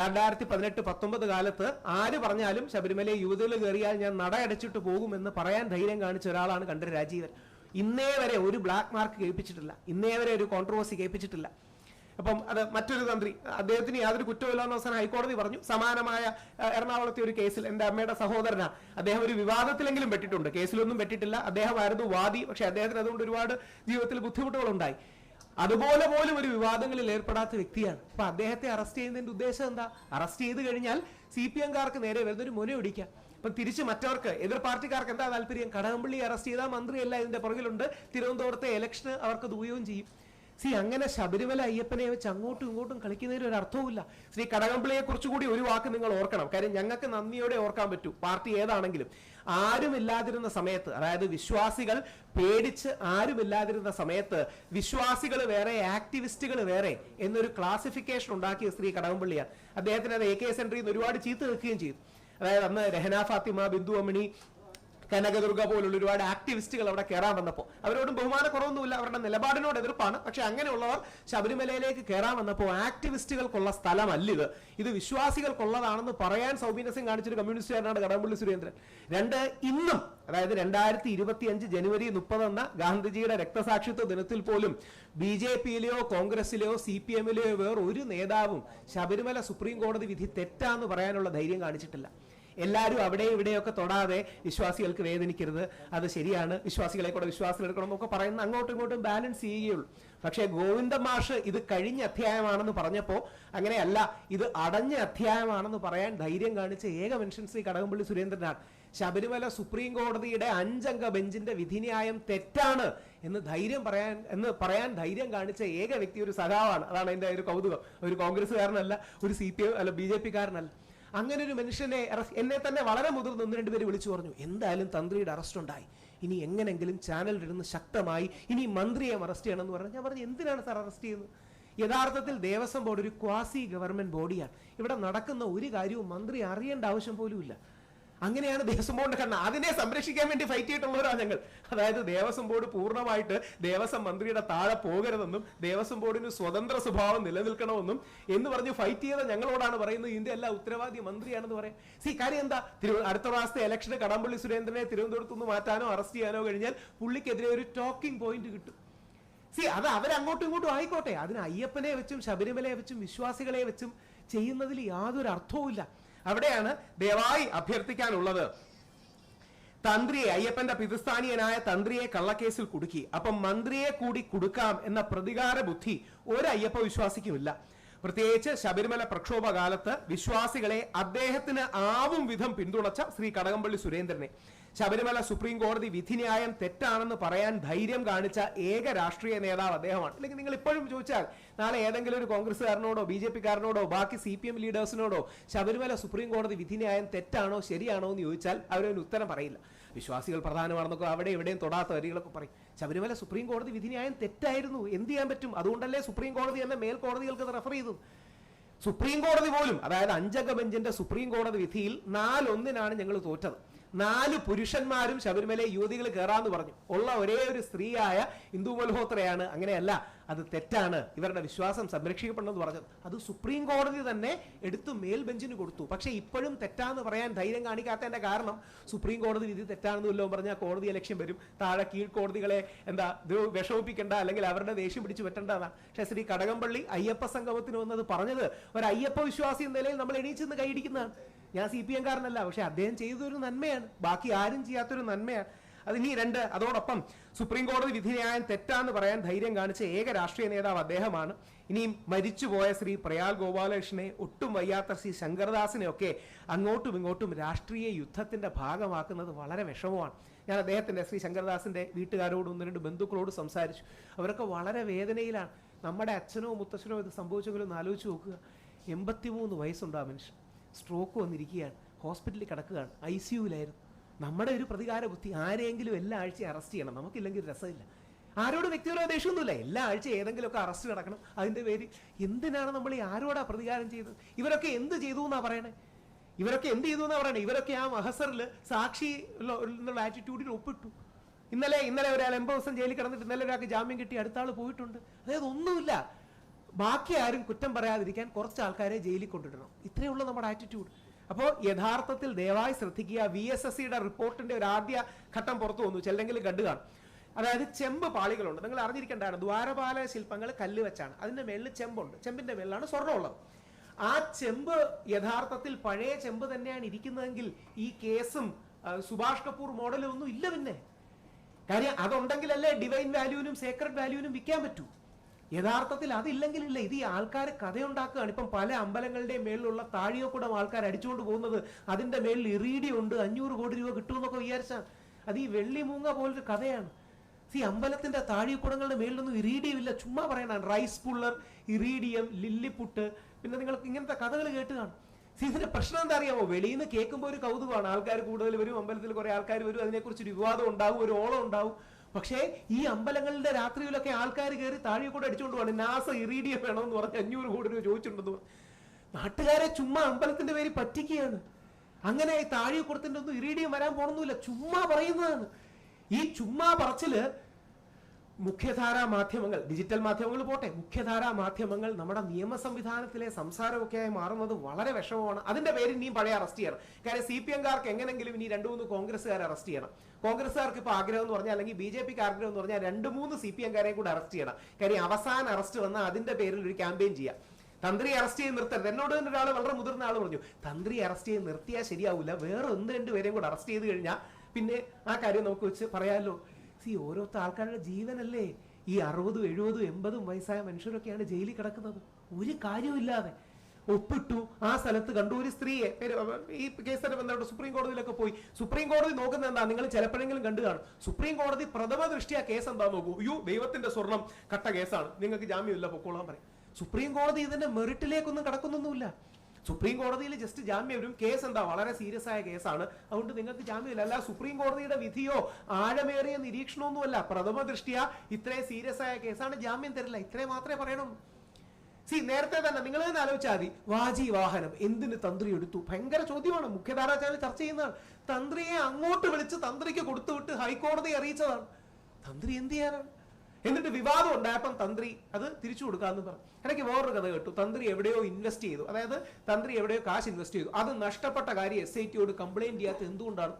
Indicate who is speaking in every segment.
Speaker 1: രണ്ടായിരത്തി പതിനെട്ട് പത്തൊമ്പത് കാലത്ത് ആര് പറഞ്ഞാലും ശബരിമലയെ യുവതികൾ കയറിയാൽ ഞാൻ നട അടച്ചിട്ട് പോകുമെന്ന് പറയാൻ ധൈര്യം കാണിച്ച ഒരാളാണ് കണ്ടത് രാജീവൻ. ഇന്നേ വരെ ഒരു ബ്ലാക്ക് മാർക്ക് കേൾപ്പിച്ചിട്ടില്ല. ഇന്നേ വരെ ഒരു കോൺട്രവേഴ്സി കേൾപ്പിച്ചിട്ടില്ല. അപ്പം അത് മറ്റൊരു തന്ത്രി അദ്ദേഹത്തിന് യാതൊരു കുറ്റമില്ലാന്ന് അവസാനം ഹൈക്കോടതി പറഞ്ഞു. സമാനമായ എറണാകുളത്തെ ഒരു കേസിൽ എന്റെ അമ്മയുടെ സഹോദരനാണ് അദ്ദേഹം ഒരു വിവാദത്തിലെങ്കിലും പെട്ടിട്ടുണ്ട്. കേസിലൊന്നും പെട്ടിട്ടില്ല. അദ്ദേഹമായിരുന്നു വാദി. പക്ഷെ അദ്ദേഹത്തിന് അതുകൊണ്ട് ഒരുപാട് ജീവിതത്തിൽ ബുദ്ധിമുട്ടുകൾ ഉണ്ടായി അതുപോലെ പോലും ഒരു വിവാദങ്ങളിൽ ഏർപ്പെടാത്ത വ്യക്തിയാണ്. അപ്പൊ അദ്ദേഹത്തെ അറസ്റ്റ് ചെയ്യുന്നതിന്റെ ഉദ്ദേശം എന്താ? അറസ്റ്റ് ചെയ്ത് കഴിഞ്ഞാൽ സി പി എംകാർക്ക് നേരെ വരുന്ന ഒരു മുന ഒടിക്കാം അപ്പൊ തിരിച്ച് മറ്റവർക്ക് എതിർ പാർട്ടിക്കാർക്ക് എന്താ താല്പര്യം? കടകംപള്ളി അറസ്റ്റ് ചെയ്താൽ മന്ത്രിയല്ല ഇതിന്റെ പുറകിലുണ്ട്. തിരുവനന്തപുരത്തെ ഇലക്ഷന് അവർക്ക് ദൂയവും ചെയ്യും. സി അങ്ങനെ ശബരിമല അയ്യപ്പനെ വെച്ച് അങ്ങോട്ടും ഇങ്ങോട്ടും കളിക്കുന്നതിന് ഒരു അർത്ഥവുമില്ല. ശ്രീ കടകംപള്ളിയെ കുറിച്ചുകൂടി ഒരു വാക്ക് നിങ്ങൾ ഓർക്കണം. കാര്യം ഞങ്ങൾക്ക് നന്ദിയോടെ ഓർക്കാൻ പറ്റൂ. പാർട്ടി ഏതാണെങ്കിലും ആരുമില്ലാതിരുന്ന സമയത്ത് അതായത് വിശ്വാസികൾ പേടിച്ച് ആരുമില്ലാതിരുന്ന സമയത്ത് വിശ്വാസികൾ വേറെ ആക്ടിവിസ്റ്റുകൾ വേറെ എന്നൊരു ക്ലാസിഫിക്കേഷൻ ഉണ്ടാക്കിയ ശ്രീ കടകംപള്ളിയാണ്. അദ്ദേഹത്തിന് അത് എ കെ സെൻട്രിന്ന് ഒരുപാട് ചീത്ത നിൽക്കുകയും ചെയ്തു. അതായത് അന്ന് രഹന ഫാത്തിമ ബിന്ദു അമ്മിണി കനകദുർഗ പോലുള്ള ഒരുപാട് ആക്ടിവിസ്റ്റുകൾ അവിടെ കയറാൻ വന്നപ്പോൾ. അവരോടും ബഹുമാനക്കുറവൊന്നുമില്ല. അവരുടെ നിലപാടിനോട് എതിർപ്പാണ്. പക്ഷെ അങ്ങനെയുള്ളവർ ശബരിമലയിലേക്ക് കയറാൻ വന്നപ്പോൾ ആക്ടിവിസ്റ്റുകൾക്കുള്ള സ്ഥലമല്ല ഇത് ഇത് വിശ്വാസികൾക്കുള്ളതാണെന്ന് പറയാൻ സൗബീനസ്യം കാണിച്ചൊരു കമ്മ്യൂണിസ്റ്റുകാരനാണ് കടകംപള്ളി സുരേന്ദ്രൻ. രണ്ട് ഇന്നും അതായത് രണ്ടായിരത്തി ഇരുപത്തി അഞ്ച് ജനുവരി മുപ്പത് എന്ന ഗാന്ധിജിയുടെ രക്തസാക്ഷിത്വ ദിനത്തിൽ പോലും ബി ജെ പിയിലെയോ കോൺഗ്രസിലെയോ സി പി എമ്മിലെയോ വേറെ ഒരു നേതാവും ശബരിമല സുപ്രീം കോടതി വിധി തെറ്റാന്ന് പറയാനുള്ള ധൈര്യം കാണിച്ചിട്ടില്ല. എല്ലാവരും അവിടെ ഇവിടെയൊക്കെ തൊടാതെ വിശ്വാസികൾക്ക് വേദനിക്കരുത്. അത് ശരിയാണ്. വിശ്വാസികളെ കൂടെ വിശ്വാസികളെടുക്കണം എന്നൊക്കെ പറയുന്ന അങ്ങോട്ടും ഇങ്ങോട്ടും ബാലൻസ് ചെയ്യുകയുള്ളൂ. പക്ഷേ ഗോവിന്ദ മാഷ് ഇത് കഴിഞ്ഞ അധ്യായമാണെന്ന് പറഞ്ഞപ്പോൾ അങ്ങനെയല്ല ഇത് അടഞ്ഞ അധ്യായമാണെന്ന് പറയാൻ ധൈര്യം കാണിച്ച ഏക മനുഷ്യൻ ശ്രീ കടകംപള്ളി സുരേന്ദ്രനാണ്. ശബരിമല സുപ്രീം കോടതിയുടെ അഞ്ചംഗ ബെഞ്ചിന്റെ വിധിന്യായം തെറ്റാണ് എന്ന് ധൈര്യം പറയാൻ എന്ന് പറയാൻ ധൈര്യം കാണിച്ച ഏക വ്യക്തി ഒരു സഖാവാണ്. അതാണ് എന്റെ ഒരു കൗതുകം. ഒരു കോൺഗ്രസ്സുകാരനല്ല ഒരു സി പി എം അല്ല ബി ജെ പിക്കാരനല്ല. അങ്ങനെ ഒരു മനുഷ്യനെ എന്നെ തന്നെ വളരെ മുതിർന്ന് ഒന്ന് രണ്ടുപേര് വിളിച്ചു പറഞ്ഞു എന്തായാലും തന്ത്രിയുടെ അറസ്റ്റ് ഉണ്ടായി. ഇനി എങ്ങനെങ്കിലും ചാനലിലിരുന്ന് ശക്തമായി ഇനി മന്ത്രിയെ അറസ്റ്റ് ചെയ്യണം എന്ന് പറഞ്ഞു. ഞാൻ പറഞ്ഞു എന്തിനാണ് സാർ അറസ്റ്റ് ചെയ്യുന്നത്? യഥാർത്ഥത്തിൽ ദേവസ്വം ബോർഡ് ഒരു ക്വാസി ഗവൺമെന്റ് ബോഡിയാണ് ഇവിടെ നടക്കുന്ന ഒരു കാര്യവും മന്ത്രി അറിയേണ്ട ആവശ്യം പോലുമില്ല അങ്ങനെയാണ് ദേവസ്വം ബോർഡിന്റെ കണ്ണ്. അതിനെ സംരക്ഷിക്കാൻ വേണ്ടി ഫൈറ്റ് ചെയ്തിട്ടുള്ളവരാണ് ഞങ്ങൾ. അതായത് ദേവസ്വം ബോർഡ് പൂർണമായിട്ട് ദേവസ്വം മന്ത്രിയുടെ താഴെ പോകരുതെന്നും ദേവസ്വം ബോർഡിന് സ്വതന്ത്ര സ്വഭാവം നിലനിൽക്കണമെന്നും എന്ന് പറഞ്ഞ് ഫൈറ്റ് ചെയ്ത ഞങ്ങളോടാണ് പറയുന്നത്. ഇതിന്റെ എല്ലാ ഉത്തരവാദി മന്ത്രിയാണെന്ന് പറയാം. സി കാര്യം എന്താ? തിരു അടുത്ത പ്രാവശ്യത്തെ ഇലക്ഷന് കടമ്പള്ളി സുരേന്ദ്രനെ തിരുവനന്തപുരത്ത് നിന്ന് മാറ്റാനോ അറസ്റ്റ് ചെയ്യാനോ കഴിഞ്ഞാൽ പുള്ളിക്കെതിരെ ഒരു ടോക്കിംഗ് പോയിന്റ് കിട്ടും. സി അത് അവരങ്ങോട്ടും ഇങ്ങോട്ടും ആയിക്കോട്ടെ. അതിന് അയ്യപ്പനെ വെച്ചും ശബരിമലയെ വെച്ചും വിശ്വാസികളെ വെച്ചും ചെയ്യുന്നതിൽ യാതൊരു അർത്ഥവുമില്ല. അവിടെയാണ് ദയവായി അഭ്യർത്ഥിക്കാനുള്ളത്. തന്ത്രിയെ അയ്യപ്പന്റെ പിതൃസ്ഥാനീയനായ തന്ത്രിയെ കള്ളക്കേസിൽ കുടുക്കി. അപ്പം മന്ത്രിയെ കൂടി കുടുക്കാം എന്ന പ്രതികാര ബുദ്ധി ഒരു അയ്യപ്പ വിശ്വാസിക്കുമില്ല. പ്രത്യേകിച്ച് ശബരിമല പ്രക്ഷോഭ കാലത്ത് വിശ്വാസികളെ അദ്ദേഹത്തിന് ആവും വിധം പിന്തുണച്ച ശ്രീ കടകംപള്ളി സുരേന്ദ്രനെ. ശബരിമല സുപ്രീം കോടതി വിധി വിധിന്യായം തെറ്റാണെന്ന് പറയാൻ ധൈര്യം കാണിച്ച ഏക രാഷ്ട്രീയ നേതാവ് അദ്ദേഹമാണ്. അല്ലെങ്കിൽ നിങ്ങൾ ഇപ്പോഴും ചോദിച്ചാൽ നാളെ ഏതെങ്കിലും ഒരു കോൺഗ്രസ്സുകാരനോടോ ബി ജെ പിക്കാരനോടോ ബാക്കി സി പി എം ലീഡേഴ്സിനോടോ ശബരിമല സുപ്രീം കോടതി വിധി വിധിന്യായം തെറ്റാണോ ശരിയാണോ എന്ന് ചോദിച്ചാൽ അവരൊരു ഉത്തരം പറയില്ല. വിശ്വാസികൾ പ്രധാനമാണെന്നൊക്കെ അവിടെ എവിടെയും തൊടാത്ത വരികളൊക്കെ പറയും. ശബരിമല സുപ്രീം കോടതി വിധിന്യായം തെറ്റായിരുന്നു. എന്ത് ചെയ്യാൻ പറ്റും? അതുകൊണ്ടല്ലേ സുപ്രീം കോടതി എന്നെ മേൽക്കോടതികൾക്ക് കോടതികൾക്ക് റെഫർ ചെയ്തത്. സുപ്രീം കോടതി പോലും അതായത് അഞ്ചംഗ ബെഞ്ചിന്റെ സുപ്രീം കോടതി വിധിയിൽ നാലൊന്നിനാണ് ഞങ്ങൾ തോറ്റത്. നാല് പുരുഷന്മാരും ശബരിമല യുവതികൾ കയറാന്ന് പറഞ്ഞു. ഉള്ള ഒരേ ഒരു സ്ത്രീയായ ഹിന്ദു മൽഹോത്രയാണ്. അങ്ങനെയല്ല അത് തെറ്റാണ്. ഇവരുടെ വിശ്വാസം സംരക്ഷിക്കപ്പെടണമെന്ന് പറഞ്ഞത്. അത് സുപ്രീം കോടതി തന്നെ എടുത്തു മേൽ ബെഞ്ചിന് കൊടുത്തു. പക്ഷേ ഇപ്പോഴും തെറ്റാന്ന് പറയാൻ ധൈര്യം കാണിക്കാത്തതിന്റെ കാരണം സുപ്രീം കോടതി വിധി തെറ്റാണെന്ന് വല്ലതും പറഞ്ഞാൽ കോടതി ലക്ഷ്യം വരും. താഴെ കീഴ്ക്കോടതികളെ എന്താ വിഷമിപ്പിക്കേണ്ട അല്ലെങ്കിൽ അവരുടെ ദേഷ്യം പിടിച്ച് പറ്റേണ്ടതാണ് പക്ഷേ ശ്രീ കടകംപള്ളി അയ്യപ്പ സംഗമത്തിന് വന്നത് പറഞ്ഞത് ഒരു അയ്യപ്പ വിശ്വാസി എന്ന നിലയിൽ നമ്മൾ എണീച്ചെന്ന് കൈയിടിക്കുന്നതാണ് ഞാൻ സി പി എംകാരനല്ല പക്ഷെ അദ്ദേഹം ചെയ്തൊരു നന്മയാണ്. ബാക്കി ആരും ചെയ്യാത്തൊരു നന്മയാണ്. അത് ഇനി രണ്ട് അതോടൊപ്പം സുപ്രീം കോടതി വിധി വിധിന്യായം തെറ്റാന്ന് പറയാൻ ധൈര്യം കാണിച്ച ഏക രാഷ്ട്രീയ നേതാവ് അദ്ദേഹമാണ്. ഇനിയും മരിച്ചുപോയ ശ്രീ പ്രയാൽ ഗോപാലകൃഷ്ണനെ ഒട്ടും വയ്യാത്ത ശ്രീ ശങ്കർദാസിനെ ഒക്കെ അങ്ങോട്ടും ഇങ്ങോട്ടും രാഷ്ട്രീയ യുദ്ധത്തിന്റെ ഭാഗമാക്കുന്നത് വളരെ വിഷമമാണ്. ഞാൻ അദ്ദേഹത്തിന്റെ ശ്രീ ശങ്കർദാസിന്റെ വീട്ടുകാരോട് ഒന്ന് രണ്ട് ബന്ധുക്കളോട് സംസാരിച്ചു. അവരൊക്കെ വളരെ വേദനയിലാണ്. നമ്മുടെ അച്ഛനോ മുത്തച്ഛനോ ഇത് സംഭവിച്ചെങ്കിലും ഒന്ന് ആലോചിച്ച് നോക്കുക. എൺപത്തിമൂന്ന് വയസ്സുണ്ട് ആ മനുഷ്യൻ. സ്ട്രോക്ക് വന്നിരിക്കുകയാണ്. ഹോസ്പിറ്റലിൽ കിടക്കുകയാണ്. ഐ സിയുലായിരുന്നു നമ്മുടെ ഒരു പ്രതികാര ബുദ്ധി ആരെങ്കിലും എല്ലാ ആഴ്ചയും അറസ്റ്റ് ചെയ്യണം. നമുക്കില്ലെങ്കിൽ രസമില്ല. ആരോട് വ്യക്തിപരമായ ദേഷ്യമൊന്നുമില്ല. എല്ലാ ആഴ്ച ഏതെങ്കിലുമൊക്കെ അറസ്റ്റ് കിടക്കണം അതിന്റെ പേര് എന്തിനാണ് നമ്മൾ ഈ ആരോടാ പ്രതികാരം ചെയ്തത്? ഇവരൊക്കെ എന്ത് ചെയ്തു എന്നാണ് പറയണേ? ഇവരൊക്കെ എന്ത് ചെയ്തു എന്നാണ് പറയണേ? ഇവരൊക്കെ ആ മഹസറിൽ സാക്ഷി എന്നുള്ള ആറ്റിറ്റ്യൂഡിൽ ഒപ്പിട്ടു. ഇന്നലെ ഇന്നലെ ഒരാൾ എൺപത് ദിവസം ജയിലിൽ കിടന്നിട്ട് ഇന്നലെ ഒരാൾക്ക് ജാമ്യം കിട്ടി അടുത്ത ആൾ പോയിട്ടുണ്ട്. അതായത് ഒന്നുമില്ല. ബാക്കി ആരും കുറ്റം പറയാതിരിക്കാൻ കുറച്ച് ആൾക്കാരെ ജയിലിൽ കൊണ്ടിടണം ഇത്രയേ ഉള്ളൂ നമ്മുടെ ആറ്റിറ്റ്യൂഡ് അപ്പോൾ യഥാർത്ഥത്തിൽ ദയവായി ശ്രദ്ധിക്കുക. വി എസ് എസ് സിയുടെ റിപ്പോർട്ടിന്റെ ഒരു ആദ്യ ഘട്ടം പുറത്തു വന്നു. ചെല്ലെങ്കിൽ കണ്ടു കാണും. അതായത് ചെമ്പ് പാളികളുണ്ട്. നിങ്ങൾ അറിഞ്ഞിരിക്കേണ്ടതാണ് ദ്വാരപാല ശില്പങ്ങൾ കല്ല് വെച്ചാണ്. അതിന്റെ മേളിൽ ചെമ്പുണ്ട്. ചെമ്പിന്റെ മേളിലാണ് സ്വർണമുള്ളത്. ആ ചെമ്പ് യഥാർത്ഥത്തിൽ പഴയ ചെമ്പ് തന്നെയാണ് ഇരിക്കുന്നതെങ്കിൽ ഈ കേസും സുഭാഷ് കപൂർ മോഡലും ഒന്നും ഇല്ല പിന്നെ. കാര്യം അതുണ്ടെങ്കിലല്ലേ ഡിവൈൻ വാല്യൂവിനും സേക്രഡ് വാല്യൂവിനും വിൽക്കാൻ പറ്റൂ. യഥാർത്ഥത്തിൽ അതില്ലെങ്കിലില്ല. ഇത് ഈ ആൾക്കാർ കഥയുണ്ടാക്കുകയാണ്. ഇപ്പം പല അമ്പലങ്ങളുടെയും മേളിലുള്ള താഴിയോക്കൂടം ആൾക്കാർ അടിച്ചുകൊണ്ട് പോകുന്നത് അതിന്റെ മേളിൽ ഇറീഡി ഉണ്ട് അഞ്ഞൂറ് കോടി രൂപ കിട്ടുമെന്നൊക്കെ വിചാരിച്ചാൽ അത് ഈ വെള്ളി മൂങ്ങ പോലൊരു കഥയാണ്. സി അമ്പലത്തിന്റെ താഴിയക്കുടങ്ങളുടെ മേളിലൊന്നും ഇറീഡിയം ഇല്ല ചുമ്മാ പറയണം റൈസ് പുള്ളർ ഇറീഡിയം ലില്ലിപ്പുട്ട്. പിന്നെ നിങ്ങൾക്ക് ഇങ്ങനത്തെ കഥകൾ കേട്ട് കാണും. ഇതിന്റെ പ്രശ്നം എന്താ അറിയാമോ? വെളിയിൽ നിന്ന് കേൾക്കുമ്പോൾ ഒരു കൗതുകമാണ്. ആൾക്കാർ കൂടുതൽ വരും അമ്പലത്തിൽ കുറെ ആൾക്കാർ വരും. അതിനെക്കുറിച്ച് ഒരു വിവാദം ഉണ്ടാവും ഒരു ഓളം ഉണ്ടാവും. പക്ഷേ ഈ അമ്പലങ്ങളുടെ രാത്രിയിലൊക്കെ ആൾക്കാർ കയറി താഴെ കൂടെ അടിച്ചുകൊണ്ട് പോകണം നാസ ഇറീഡിയം വേണമെന്ന് പറഞ്ഞ് അഞ്ഞൂറ് കോടി രൂപ ചോദിച്ചിട്ടുണ്ടെന്ന് നാട്ടുകാരെ ചുമ്മാ അമ്പലത്തിന്റെ പേര് പറ്റിക്കുകയാണ്. അങ്ങനെ ഈ താഴെ കൊടുത്തിന്റെ ഒന്നും ഇറീഡിയം വരാൻ പോകണമെന്നില്ല ചുമ്മാ പറയുന്നതാണ്. ഈ ചുമ്മാ പറച്ചിൽ മുഖ്യധാരാ മാധ്യമങ്ങൾ ഡിജിറ്റൽ മാധ്യമങ്ങൾ പോട്ടെ മുഖ്യധാരാ മാധ്യമങ്ങൾ നമ്മുടെ നിയമ സംവിധാനത്തിലെ സംസാരമൊക്കെ ആയി മാറുന്നത് വളരെ വിഷമമാണ്. അതിന്റെ പേരിൽ ഇനിയും പഴയ അറസ്റ്റ് ചെയ്യണം. കാര്യം സി പി എംകാർക്ക് എങ്ങനെങ്കിലും ഇനി രണ്ടു മൂന്ന് കോൺഗ്രസ്സുകാരെ അറസ്റ്റ് ചെയ്യണം. കോൺഗ്രസ്സുകാർക്ക് ഇപ്പൊ ആഗ്രഹം എന്ന് പറഞ്ഞാൽ അല്ലെങ്കിൽ ബി ജെ പിക്ക് ആഗ്രഹം എന്ന് പറഞ്ഞാൽ രണ്ട് മൂന്ന് സി പി എംകാരെയും കൂടെ അറസ്റ്റ് ചെയ്യണം. കാര്യം അവസാന അറസ്റ്റ് വന്നാൽ അതിന്റെ പേരിൽ ഒരു ക്യാമ്പയിൻ ചെയ്യാം. തന്ത്രി അറസ്റ്റ് ചെയ്ത് നിർത്തരുത്. എന്നോട് തന്നെ ഒരാൾ വളരെ മുതിർന്ന ആൾ പറഞ്ഞു തന്ത്രി അറസ്റ്റ് ചെയ്ത് നിർത്തിയാൽ ശരിയാവില്ല വേറെ ഒന്ന് രണ്ട് പേരെയും കൂടെ അറസ്റ്റ് ചെയ്ത് കഴിഞ്ഞാൽ പിന്നെ ആ കാര്യം നമുക്ക് വെച്ച് പറയാമല്ലോ സി ഓരോരുത്ത ആൾക്കാരുടെ ജീവനല്ലേ? ഈ അറുപതും എഴുപതും എൺപതും വയസ്സായ മനുഷ്യരൊക്കെയാണ് ജയിലിൽ കിടക്കുന്നത്. ഒരു കാര്യമില്ലാതെ ഒപ്പിട്ടു. ആ സ്ഥലത്ത് കണ്ടു. ഒരു സ്ത്രീയെ ഈ കേസിന്റെ ബന്ധപ്പെട്ട് സുപ്രീം കോടതിയിലൊക്കെ പോയി. സുപ്രീം കോടതി നോക്കുന്ന എന്താ? നിങ്ങൾ ചിലപ്പോഴെങ്കിലും കണ്ടു കാണും. സുപ്രീം കോടതി പ്രഥമ ദൃഷ്ടിയ കേസ് എന്താ നോക്കൂ? യു ദൈവത്തിന്റെ സ്വർണം കട്ട കേസാണ്. നിങ്ങൾക്ക് ജാമ്യമില്ല പൊക്കോളാൻ പറയും. സുപ്രീം കോടതി ഇതിന്റെ മെറിറ്റിലേക്കൊന്നും കടക്കുന്നൊന്നുമില്ല. സുപ്രീം കോടതിയിൽ ജസ്റ്റ് ജാമ്യം വരും. കേസ് എന്താ? വളരെ സീരിയസ് ആയ കേസാണ്. അതുകൊണ്ട് നിങ്ങൾക്ക് ജാമ്യമില്ല അല്ല സുപ്രീം കോടതിയുടെ വിധിയോ ആഴമേറിയ നിരീക്ഷണമൊന്നുമല്ല. പ്രഥമ ദൃഷ്ടിയ ഇത്രയും സീരിയസ് ആയ കേസാണ്. ജാമ്യം തരില്ല. ഇത്രയും മാത്രമേ പറയണം. സി നേരത്തെ തന്നെ നിങ്ങൾ തന്നെ ആലോചിച്ചാൽ മതി. വാജി വാഹനം എന്തിന് തന്ത്രി എടുത്തു? ഭയങ്കര ചോദ്യമാണ്. മുഖ്യധാരാ ചാനൽ ചർച്ച ചെയ്യുന്നതാണ്. തന്ത്രിയെ അങ്ങോട്ട് വിളിച്ച് തന്ത്രിക്ക് കൊടുത്തുവിട്ട് ഹൈക്കോടതി അറിയിച്ചതാണ്. തന്ത്രി എന്ത് ചെയ്യാനാണ്? എന്നിട്ട് വിവാദം ഉണ്ടായപ്പം തന്ത്രി അത് തിരിച്ചു കൊടുക്കാന്ന് പറഞ്ഞു. എനിക്ക് വേറൊരു കഥ കേട്ടു. തന്ത്രി എവിടെയോ ഇൻവെസ്റ്റ് ചെയ്തു. അതായത് തന്ത്രി എവിടെയോ കാശ് ഇൻവെസ്റ്റ് ചെയ്തു. അത് നഷ്ടപ്പെട്ട കാര്യം എസ് ഐ ടിയോട് കംപ്ലൈന്റ് ചെയ്യാത്ത എന്തുകൊണ്ടാണ്?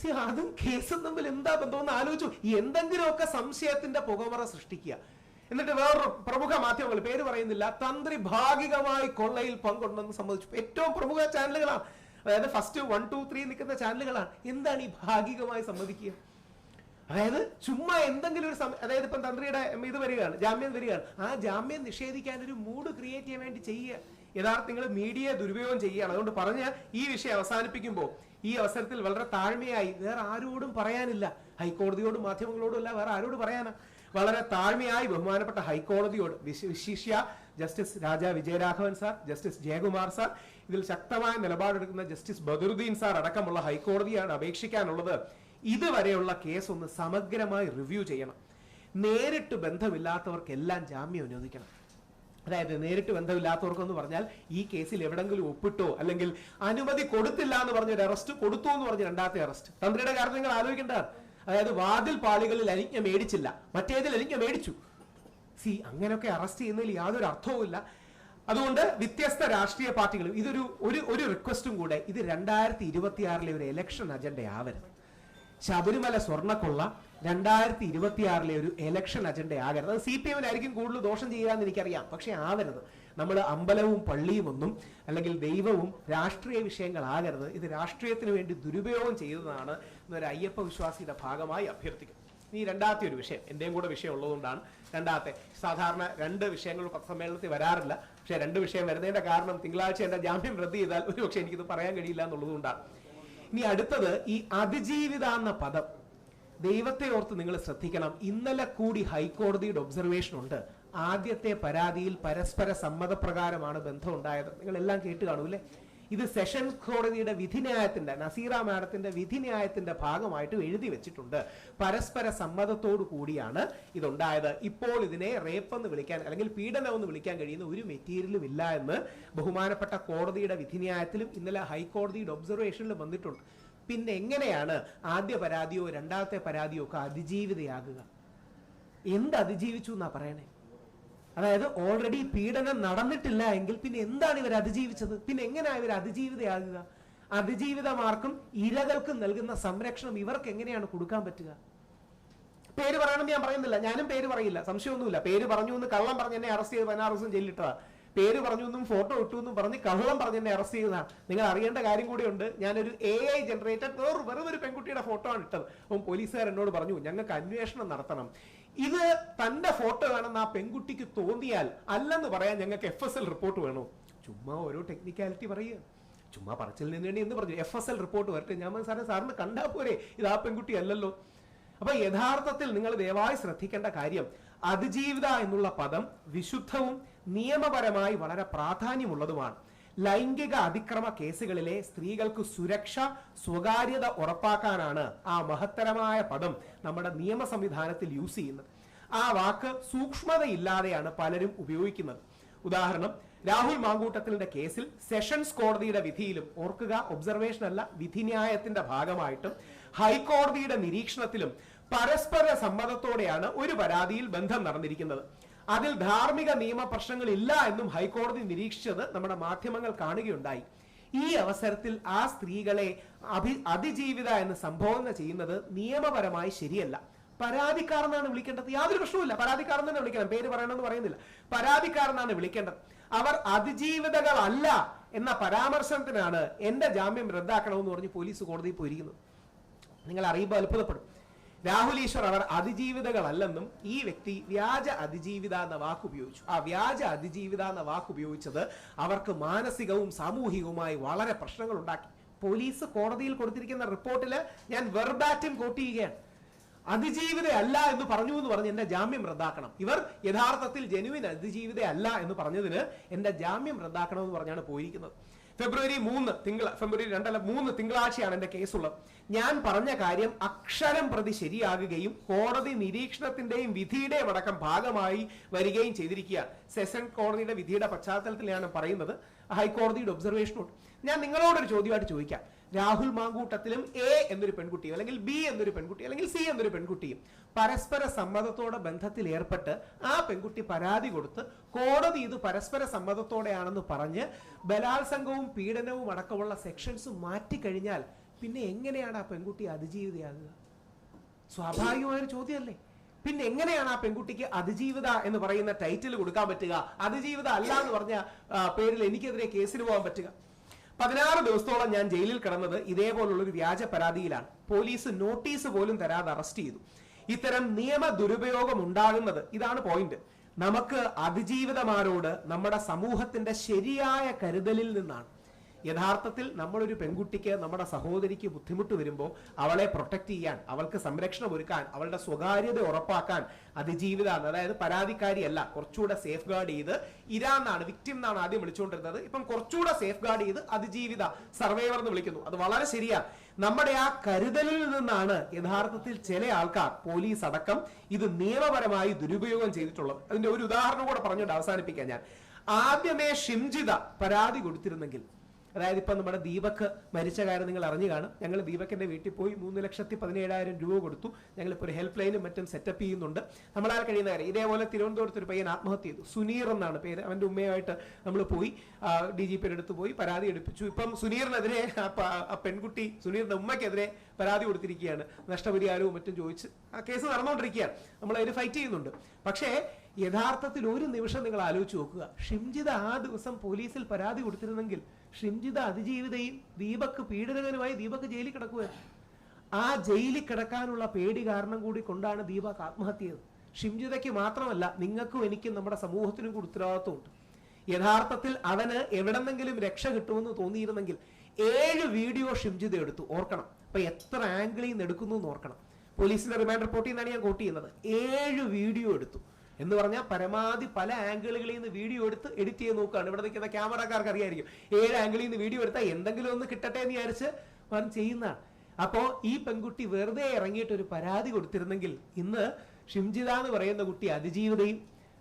Speaker 1: സി അതും കേസും തമ്മിൽ എന്താ ബന്ധമെന്ന് ആലോചിച്ചു. എന്തെങ്കിലുമൊക്കെ സംശയത്തിന്റെ പുകമറ സൃഷ്ടിക്കുക. എന്നിട്ട് വേറൊരു പ്രമുഖ മാധ്യമങ്ങൾ പേര് പറയുന്നില്ല. തന്ത്രി ഭാഗികമായി കൊള്ളയിൽ പങ്കുണ്ടെന്ന് സമ്മതിച്ചു. ഏറ്റവും പ്രമുഖ ചാനലുകളാണ് അതായത് ഫസ്റ്റ് വൺ ടു ത്രീ നിൽക്കുന്ന ചാനലുകളാണ് എന്താണ് ഈ ഭാഗികമായി സമ്മതിക്കുക? അതായത് ചുമ്മാ എന്തെങ്കിലും ഒരു അതായത് ഇപ്പം തന്ത്രിയുടെ ഇത് വരികയാണ് ജാമ്യം വരികയാണ്. ആ ജാമ്യം നിഷേധിക്കാൻ ഒരു മൂഡ് ക്രിയേറ്റ് ചെയ്യാൻ വേണ്ടി ചെയ്യുക. യഥാർത്ഥ നിങ്ങൾ മീഡിയ ദുരുപയോഗം ചെയ്യുകയാണ്. അതുകൊണ്ട് പറഞ്ഞ് ഈ വിഷയം അവസാനിപ്പിക്കുമ്പോൾ ഈ അവസരത്തിൽ വളരെ താഴ്മയായി വേറെ ആരോടും പറയാനില്ല. ഹൈക്കോടതിയോടും മാധ്യമങ്ങളോടും അല്ല വേറെ ആരോട് പറയാനാ. വളരെ താഴ്മയായി ബഹുമാനപ്പെട്ട ഹൈക്കോടതിയോട് വിശിഷ്യ justice Raja Vijayaraghavan sir justice Jayakumar sir ഇതിൽ ശക്തമായ നിലപാടെടുക്കുന്ന ജസ്റ്റിസ് ബദറുദ്ദീൻ സാർ അടക്കമുള്ള ഹൈക്കോടതിയാണ് അപേക്ഷിക്കാനുള്ളത്. ഇതുവരെയുള്ള കേസ് ഒന്ന് സമഗ്രമായി റിവ്യൂ ചെയ്യണം. നേരിട്ട് ബന്ധമില്ലാത്തവർക്കെല്ലാം ജാമ്യം അനുവദിക്കണം. അതായത് നേരിട്ട് ബന്ധമില്ലാത്തവർക്കെന്ന് പറഞ്ഞാൽ ഈ കേസിൽ എവിടെങ്കിലും ഒപ്പിട്ടോ അല്ലെങ്കിൽ അനുമതി കൊടുത്തില്ല എന്ന് പറഞ്ഞൊരു അറസ്റ്റ് കൊടുത്തു എന്ന് പറഞ്ഞ രണ്ടാമത്തെ അറസ്റ്റ്. തന്ത്രിയുടെ കാര്യം നിങ്ങൾ ആലോചിക്കേണ്ട അതായത് വാതിൽ പാളികളിൽ അലിഞ്ഞ മേടിച്ചില്ല. മറ്റേതിൽ അലിഞ്ഞ മേടിച്ചു. സി അങ്ങനെയൊക്കെ അറസ്റ്റ് ചെയ്യുന്നതിൽ യാതൊരു അർത്ഥവുമില്ല അതുകൊണ്ട് വ്യത്യസ്ത രാഷ്ട്രീയ പാർട്ടികളും ഇതൊരു ഒരു ഒരു റിക്വസ്റ്റും കൂടെ ഇത് രണ്ടായിരത്തി ഇരുപത്തിയാറിലെ ഒരു ഇലക്ഷൻ അജണ്ട ആവരുത്. ശബരിമല സ്വർണക്കൊള്ള രണ്ടായിരത്തി ഇരുപത്തിയാറിലെ ഒരു എലക്ഷൻ അജണ്ട ആകരുത്. അത് സി പി എമ്മിനായിരിക്കും കൂടുതൽ ദോഷം ചെയ്യാന്ന് എനിക്കറിയാം. പക്ഷെ ആവരുത്. നമ്മൾ അമ്പലവും പള്ളിയും ഒന്നും അല്ലെങ്കിൽ ദൈവവും രാഷ്ട്രീയ വിഷയങ്ങളാകരുത് ഇത് രാഷ്ട്രീയത്തിന് വേണ്ടി ദുരുപയോഗം ചെയ്തതാണ് എന്നൊരു അയ്യപ്പ വിശ്വാസിയുടെ ഭാഗമായി അഭ്യർത്ഥിക്കുന്നു. ഇനി രണ്ടാമത്തെ ഒരു വിഷയം. എന്റെയും കൂടെ വിഷയം ഉള്ളതുകൊണ്ടാണ് രണ്ടാമത്തെ. സാധാരണ രണ്ട് വിഷയങ്ങൾ പത്രസമ്മേളനത്തിൽ വരാറില്ല. പക്ഷേ രണ്ട് വിഷയം വരുന്നതിന്റെ കാരണം തിങ്കളാഴ്ച എന്റെ ജാമ്യം റദ്ദ് ചെയ്താൽ ഒരു പക്ഷേ എനിക്കിത് പറയാൻ കഴിയില്ല എന്നുള്ളതുകൊണ്ടാണ്. ഇനി അടുത്തത് ഈ അതിജീവിത എന്ന പദം. ദൈവത്തെ ഓർത്ത് നിങ്ങൾ ശ്രദ്ധിക്കണം. ഇന്നലെ കൂടി ഹൈക്കോടതിയുടെ ഒബ്സർവേഷൻ ഉണ്ട്. ആദ്യത്തെ പരാതിയിൽ പരസ്പര സമ്മതപ്രകാരമാണ് ബന്ധം ഉണ്ടായത്. നിങ്ങൾ എല്ലാം കേട്ട് കാണൂല്ലേ ഇത് സെഷൻസ് കോടതിയുടെ വിധിന്യായത്തിന്റെ നസീറ മാഡത്തിന്റെ വിധിന്യായത്തിന്റെ ഭാഗമായിട്ട് എഴുതി വെച്ചിട്ടുണ്ട്. പരസ്പര സമ്മതത്തോടു കൂടിയാണ് ഇതുണ്ടായത്. ഇപ്പോൾ ഇതിനെ റേപ്പ് എന്ന് വിളിക്കാൻ അല്ലെങ്കിൽ പീഡനം എന്ന് വിളിക്കാൻ കഴിയുന്ന ഒരു മെറ്റീരിയലും ഇല്ല എന്ന് ബഹുമാനപ്പെട്ട കോടതിയുടെ വിധിന്യായത്തിലും ഇന്നലെ ഹൈക്കോടതിയുടെ ഒബ്സർവേഷനിലും വന്നിട്ടുണ്ട്. പിന്നെ എങ്ങനെയാണ് ആദ്യ പരാതിയോ രണ്ടാമത്തെ പരാതിയോ ഒക്കെ അതിജീവിതയാകുക? എന്ത് അതിജീവിച്ചു എന്നാ പറയണേ? അതായത് ഓൾറെഡി പീഡനം നടന്നിട്ടില്ല എങ്കിൽ പിന്നെ എന്താണ് ഇവർ അതിജീവിച്ചത്? പിന്നെ എങ്ങനെയാണ് ഇവർ അതിജീവിതയാകുക? അതിജീവിതമാർക്കും ഇരകൾക്കും നൽകുന്ന സംരക്ഷണം ഇവർക്ക് എങ്ങനെയാണ് കൊടുക്കാൻ പറ്റുക? പേര് പറയണമെന്ന് ഞാൻ പറയുന്നില്ല. ഞാനും പേര് പറയില്ല. സംശയമൊന്നുമില്ല. പേര് പറഞ്ഞു എന്ന് കള്ളം പറഞ്ഞ് എന്നെ അറസ്റ്റ് ചെയ്ത് പതിനാറ് ദിവസം ജയിലിട്ടതാ പേര് പറഞ്ഞു എന്നും ഫോട്ടോ ഇട്ടു എന്നും പറഞ്ഞ് കള്ളം പറഞ്ഞ് എന്നെ അറസ്റ്റ് ചെയ്തതാണ് നിങ്ങൾ അറിയേണ്ട കാര്യം കൂടിയുണ്ട്. ഞാനൊരു എ ഐ ജനറേറ്റഡ് വേറെ വെറും ഒരു പെൺകുട്ടിയുടെ ഫോട്ടോ ആണ് ഇട്ടത്. അപ്പം പോലീസുകാർ എന്നോട് പറഞ്ഞു ഞങ്ങൾക്ക് അന്വേഷണം നടത്തണം. ഇത് തന്റെ ഫോട്ടോ വേണമെന്ന് ആ പെൺകുട്ടിക്ക് തോന്നിയാൽ അല്ലെന്ന് പറയാൻ ഞങ്ങൾക്ക് എഫ് എസ് എൽ റിപ്പോർട്ട് വേണോ? ചുമ്മാ ഓരോ ടെക്നിക്കാലിറ്റി പറയുക ചുമ്മാ പറച്ചിൽ നിന്ന് വേണ്ടി എന്ന് പറഞ്ഞു. എഫ് എസ് എൽ റിപ്പോർട്ട് വരട്ടെ. ഞാൻ സാറിന് സാറേ സാറിന് കണ്ടാ പോരെ. ഇത് ആ പെൺകുട്ടി അല്ലല്ലോ. അപ്പൊ യഥാർത്ഥത്തിൽ നിങ്ങൾ ദയവായി ശ്രദ്ധിക്കേണ്ട കാര്യം അതിജീവിത എന്നുള്ള പദം വിശുദ്ധവും നിയമപരമായി വളരെ പ്രാധാന്യമുള്ളതുമാണ്. ലൈംഗിക അതിക്രമ കേസുകളിലെ സ്ത്രീകൾക്ക് സുരക്ഷ സ്വകാര്യത ഉറപ്പാക്കാനാണ് ആ മഹത്തരമായ പദം നമ്മുടെ നിയമ സംവിധാനത്തിൽ യൂസ് ചെയ്യുന്നത്. ആ വാക്ക് സൂക്ഷ്മതയില്ലാതെയാണ് പലരും ഉപയോഗിക്കുന്നത്. ഉദാഹരണം രാഹുൽ മാങ്കൂട്ടത്തിന്റെ കേസിൽ സെഷൻസ് കോടതിയുടെ വിധിയിലും ഓർക്കുക ഒബ്സർവേഷൻ അല്ല വിധിന്യായത്തിന്റെ ഭാഗമായിട്ടും ഹൈക്കോടതിയുടെ നിരീക്ഷണത്തിലും പരസ്പര സമ്മതത്തോടെയാണ് ഒരു പരാതിയിൽ ബന്ധം നടന്നിരിക്കുന്നത്. അതിൽ ധാർമ്മിക നിയമ പ്രശ്നങ്ങളില്ല എന്നും ഹൈക്കോടതി നിരീക്ഷിച്ചത് നമ്മുടെ മാധ്യമങ്ങൾ കാണുകയുണ്ടായി. ഈ അവസരത്തിൽ ആ സ്ത്രീകളെ അഭി അതിജീവിത എന്ന് സംബോധന ചെയ്യുന്നത് നിയമപരമായി ശരിയല്ല. പരാതിക്കാരനാണ് വിളിക്കേണ്ടത്. യാതൊരു പ്രശ്നവുമില്ല. പരാതിക്കാരൻ തന്നെ വിളിക്കണം. പേര് പറയണമെന്ന് പറയുന്നില്ല. പരാതിക്കാരനാണ് വിളിക്കേണ്ടത്. അവർ അതിജീവിതകളല്ല എന്ന പരാമർശത്തിനാണ് എന്റെ ജാമ്യം റദ്ദാക്കണമെന്ന് പറഞ്ഞ് പോലീസ് കോടതിയിൽ പോയിരിക്കുന്നത്. നിങ്ങൾ അറിയുമ്പോൾ അത്ഭുതപ്പെടും. രാഹുൽ ഈശ്വർ അവർ അതിജീവിതകളല്ലെന്നും ഈ വ്യക്തി വ്യാജ അതിജീവിത എന്ന വാക്ക് ഉപയോഗിച്ചു. ആ വ്യാജ അതിജീവിത എന്ന വാക്ക് ഉപയോഗിച്ചത് അവർക്ക് മാനസികവും സാമൂഹികവുമായി വളരെ പ്രശ്നങ്ങൾ ഉണ്ടാക്കി. പോലീസ് കോടതിയിൽ കൊടുത്തിരിക്കുന്ന റിപ്പോർട്ടിൽ ഞാൻ വെർബാറ്റും കോട്ട് അതിജീവിത അല്ല എന്ന് പറഞ്ഞു എന്ന് പറഞ്ഞ് എന്റെ ജാമ്യം റദ്ദാക്കണം. ഇവർ യഥാർത്ഥത്തിൽ ജനുവിൻ അതിജീവിത അല്ല എന്ന് പറഞ്ഞതിന് എന്റെ ജാമ്യം റദ്ദാക്കണം എന്ന് പറഞ്ഞാണ് പോയിരിക്കുന്നത്. ഫെബ്രുവരി മൂന്ന് തിങ്കൾ ഫെബ്രുവരി രണ്ടല്ല മൂന്ന് തിങ്കളാഴ്ചയാണ് എന്റെ കേസുള്ളത്. ഞാൻ പറഞ്ഞ കാര്യം അക്ഷരം പ്രതി ശരിയാകുകയും കോടതി നിരീക്ഷണത്തിന്റെയും വിധിയുടെയും അടക്കം ഭാഗമായി വരികയും ചെയ്തിരിക്കുകയാണ് സെഷൻ കോടതിയുടെ വിധിയുടെ പശ്ചാത്തലത്തിലാണ് പറയുന്നത്. ഹൈക്കോടതിയുടെ ഒബ്സർവേഷനോട് ഞാൻ നിങ്ങളോടൊരു ചോദ്യമായിട്ട് ചോദിക്കാം. രാഹുൽ മാങ്കൂട്ടത്തിലും എ എന്നൊരു പെൺകുട്ടിയും അല്ലെങ്കിൽ ബി എന്നൊരു പെൺകുട്ടി അല്ലെങ്കിൽ സി എന്നൊരു പെൺകുട്ടിയും പരസ്പര സമ്മതത്തോടെ ബന്ധത്തിൽ ഏർപ്പെട്ട് ആ പെൺകുട്ടി പരാതി കൊടുത്ത് കോടതി ഇത് പരസ്പര സമ്മതത്തോടെയാണെന്ന് പറഞ്ഞ് ബലാത്സംഗവും പീഡനവും അടക്കമുള്ള സെക്ഷൻസ് മാറ്റിക്കഴിഞ്ഞാൽ പിന്നെ എങ്ങനെയാണ് ആ പെൺകുട്ടി അതിജീവിതയാകുക? സ്വാഭാവികമായൊരു ചോദ്യമല്ലേ? പിന്നെ എങ്ങനെയാണ് ആ പെൺകുട്ടിക്ക് അതിജീവിത എന്ന് പറയുന്ന ടൈറ്റിൽ കൊടുക്കാൻ പറ്റുക? അതിജീവിത അല്ല എന്ന് പറഞ്ഞ പേരിൽ എനിക്കെതിരെ കേസിന് പോകാൻ പറ്റുക? പതിനാറ് ദിവസത്തോളം ഞാൻ ജയിലിൽ കിടന്നത് ഇതേപോലുള്ള ഒരു വ്യാജ പരാതിയിലാണ്. പോലീസ് നോട്ടീസ് പോലും തരാതെ അറസ്റ്റ് ചെയ്തു. ഇത്തരം നിയമ ദുരുപയോഗം ഉണ്ടാകുന്നത് ഇതാണ് പോയിന്റ് നമുക്ക് അതിജീവിതമാരോട് നമ്മുടെ സമൂഹത്തിന്റെ ശരിയായ കരുതലിൽ നിന്നാണ്. യഥാർത്ഥത്തിൽ നമ്മളൊരു പെൺകുട്ടിക്ക് നമ്മുടെ സഹോദരിക്ക് ബുദ്ധിമുട്ട് വരുമ്പോൾ അവളെ പ്രൊട്ടക്ട് ചെയ്യാൻ അവൾക്ക് സംരക്ഷണം ഒരുക്കാൻ അവളുടെ സ്വകാര്യത ഉറപ്പാക്കാൻ അതിജീവിത അതായത് പരാതിക്കാരിയല്ല കുറച്ചുകൂടെ സേഫ് ഗാർഡ് ചെയ്ത് ഇരാന്നാണ് വിക്ടിം എന്നാണ് ആദ്യം വിളിച്ചുകൊണ്ടിരുന്നത്. ഇപ്പം കുറച്ചുകൂടെ സേഫ് ഗാർഡ് ചെയ്ത് അതിജീവിത സർവൈവർ എന്ന് വിളിക്കുന്നു. അത് വളരെ ശരിയാണ് നമ്മുടെ ആ കരുതലിൽ നിന്നാണ് യഥാർത്ഥത്തിൽ ചില ആൾക്കാർ പോലീസ് അടക്കം ഇത് നിയമപരമായി ദുരുപയോഗം ചെയ്തിട്ടുള്ളത്. അതിന്റെ ഒരു ഉദാഹരണം കൂടെ പറഞ്ഞുകൊണ്ട് അവസാനിപ്പിക്കാൻ ഞാൻ. ആദ്യമേ ഷിംജിത പരാതി കൊടുത്തിരുന്നെങ്കിൽ അതായത് ഇപ്പം നമ്മുടെ ദീപക് മരിച്ച കാര്യം നിങ്ങൾ അറിഞ്ഞു കാണും. ഞങ്ങൾ ദീപക്കിന്റെ വീട്ടിൽ പോയി മൂന്ന് ലക്ഷത്തി പതിനേഴായിരം രൂപ കൊടുത്തു. ഞങ്ങളിപ്പോൾ ഒരു ഹെൽപ്പ് ലൈനും മറ്റും സെറ്റപ്പ് ചെയ്യുന്നുണ്ട്. നമ്മളാൽ കഴിയുന്ന കാര്യം ഇതേപോലെ തിരുവനന്തപുരത്ത് ഒരു പയ്യൻ ആത്മഹത്യ ചെയ്തു. സുനീർ എന്നാണ് പേര്. അവന്റെ ഉമ്മയുമായിട്ട് നമ്മൾ പോയി ഡി ജി പിയുടെ അടുത്ത് പോയി പരാതി എടുപ്പിച്ചു. ഇപ്പം സുനീറിനെതിരെ ആ പെൺകുട്ടി സുനീറിന്റെ ഉമ്മയ്ക്കെതിരെ പരാതി കൊടുത്തിരിക്കുകയാണ്. നഷ്ടപരിഹാരവും മറ്റും ചോദിച്ച് ആ കേസ് നടന്നുകൊണ്ടിരിക്കുകയാണ് നമ്മൾ അതിന് ഫൈറ്റ് ചെയ്യുന്നുണ്ട്. പക്ഷേ യഥാർത്ഥത്തിൽ ഒരു നിമിഷം നിങ്ങൾ ആലോചിച്ച് നോക്കുക. ഷിംജിത ആ ദിവസം പോലീസിൽ പരാതി കൊടുത്തിരുന്നെങ്കിൽ ഷിംജിത അതിജീവിതയും ദീപക് പീഡനകനുമായി ദീപക്ക് ജയിലിൽ കിടക്കുകയാണ്. ആ ജയിലിൽ കിടക്കാനുള്ള പേടി കാരണം കൂടി കൊണ്ടാണ് ദീപക് ആത്മഹത്യ ചെയ്തത് ഷിംജിതയ്ക്ക് മാത്രമല്ല നിങ്ങൾക്കും എനിക്കും നമ്മുടെ സമൂഹത്തിനും കൂടി ഉത്തരവാദിത്വമുണ്ട്. യഥാർത്ഥത്തിൽ അവന് എവിടെന്നെങ്കിലും രക്ഷ കിട്ടുമെന്ന് തോന്നിയിരുന്നെങ്കിൽ ഏഴ് വീഡിയോ ഷിംജിത എടുത്തു. ഓർക്കണം. അപ്പൊ എത്ര ആംഗിളിൽ നിന്ന് എടുക്കുന്നു എന്ന് ഓർക്കണം. പോലീസിന്റെ റിമാൻഡ് റിപ്പോർട്ടിൽ നിന്നാണ് ഞാൻ കോട്ട് ചെയ്യുന്നത്. ഏഴ് വീഡിയോ എടുത്തു. എന്ന് പറഞ്ഞാൽ പരമാവധി പല ആംഗിളുകളിൽ നിന്ന് വീഡിയോ എടുത്ത് എഡിറ്റ് ചെയ്ത് നോക്കുകയാണ് ഇവിടെ നിൽക്കുന്ന ക്യാമറക്കാർക്ക് അറിയായിരിക്കും. ഏഴ് ആംഗിളിൽ നിന്ന് വീഡിയോ എടുത്താൽ എന്തെങ്കിലും ഒന്ന് കിട്ടട്ടെ എന്ന് വിചാരിച്ച് അവൻ ചെയ്യുന്നതാണ് അപ്പോൾ ഈ പെൺകുട്ടി വെറുതെ ഇറങ്ങിയിട്ട് ഒരു പരാതി കൊടുത്തിരുന്നെങ്കിൽ ഇന്ന് ഷിംജിത എന്ന് പറയുന്ന കുട്ടി അതിജീവിതയും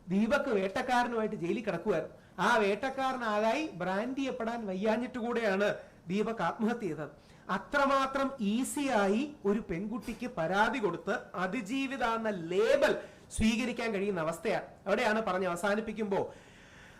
Speaker 1: ദീപക് വേട്ടക്കാരനുമായിട്ട് ജയിലിൽ കിടക്കുമായിരുന്നു ആ വേട്ടക്കാരനാകായി ബ്രാൻഡ് ചെയ്യപ്പെടാൻ വയ്യാഞ്ഞിട്ട് കൂടെയാണ് ദീപക് ആത്മഹത്യ ചെയ്തത്. അത്രമാത്രം ഈസിയായി ഒരു പെൺകുട്ടിക്ക് പരാതി കൊടുത്ത് അതിജീവിത എന്ന ലേബൽ സ്വീകരിക്കാൻ കഴിയുന്ന അവസ്ഥയാണ് അവിടെയാണ് പറഞ്ഞ് അവസാനിപ്പിക്കുമ്പോൾ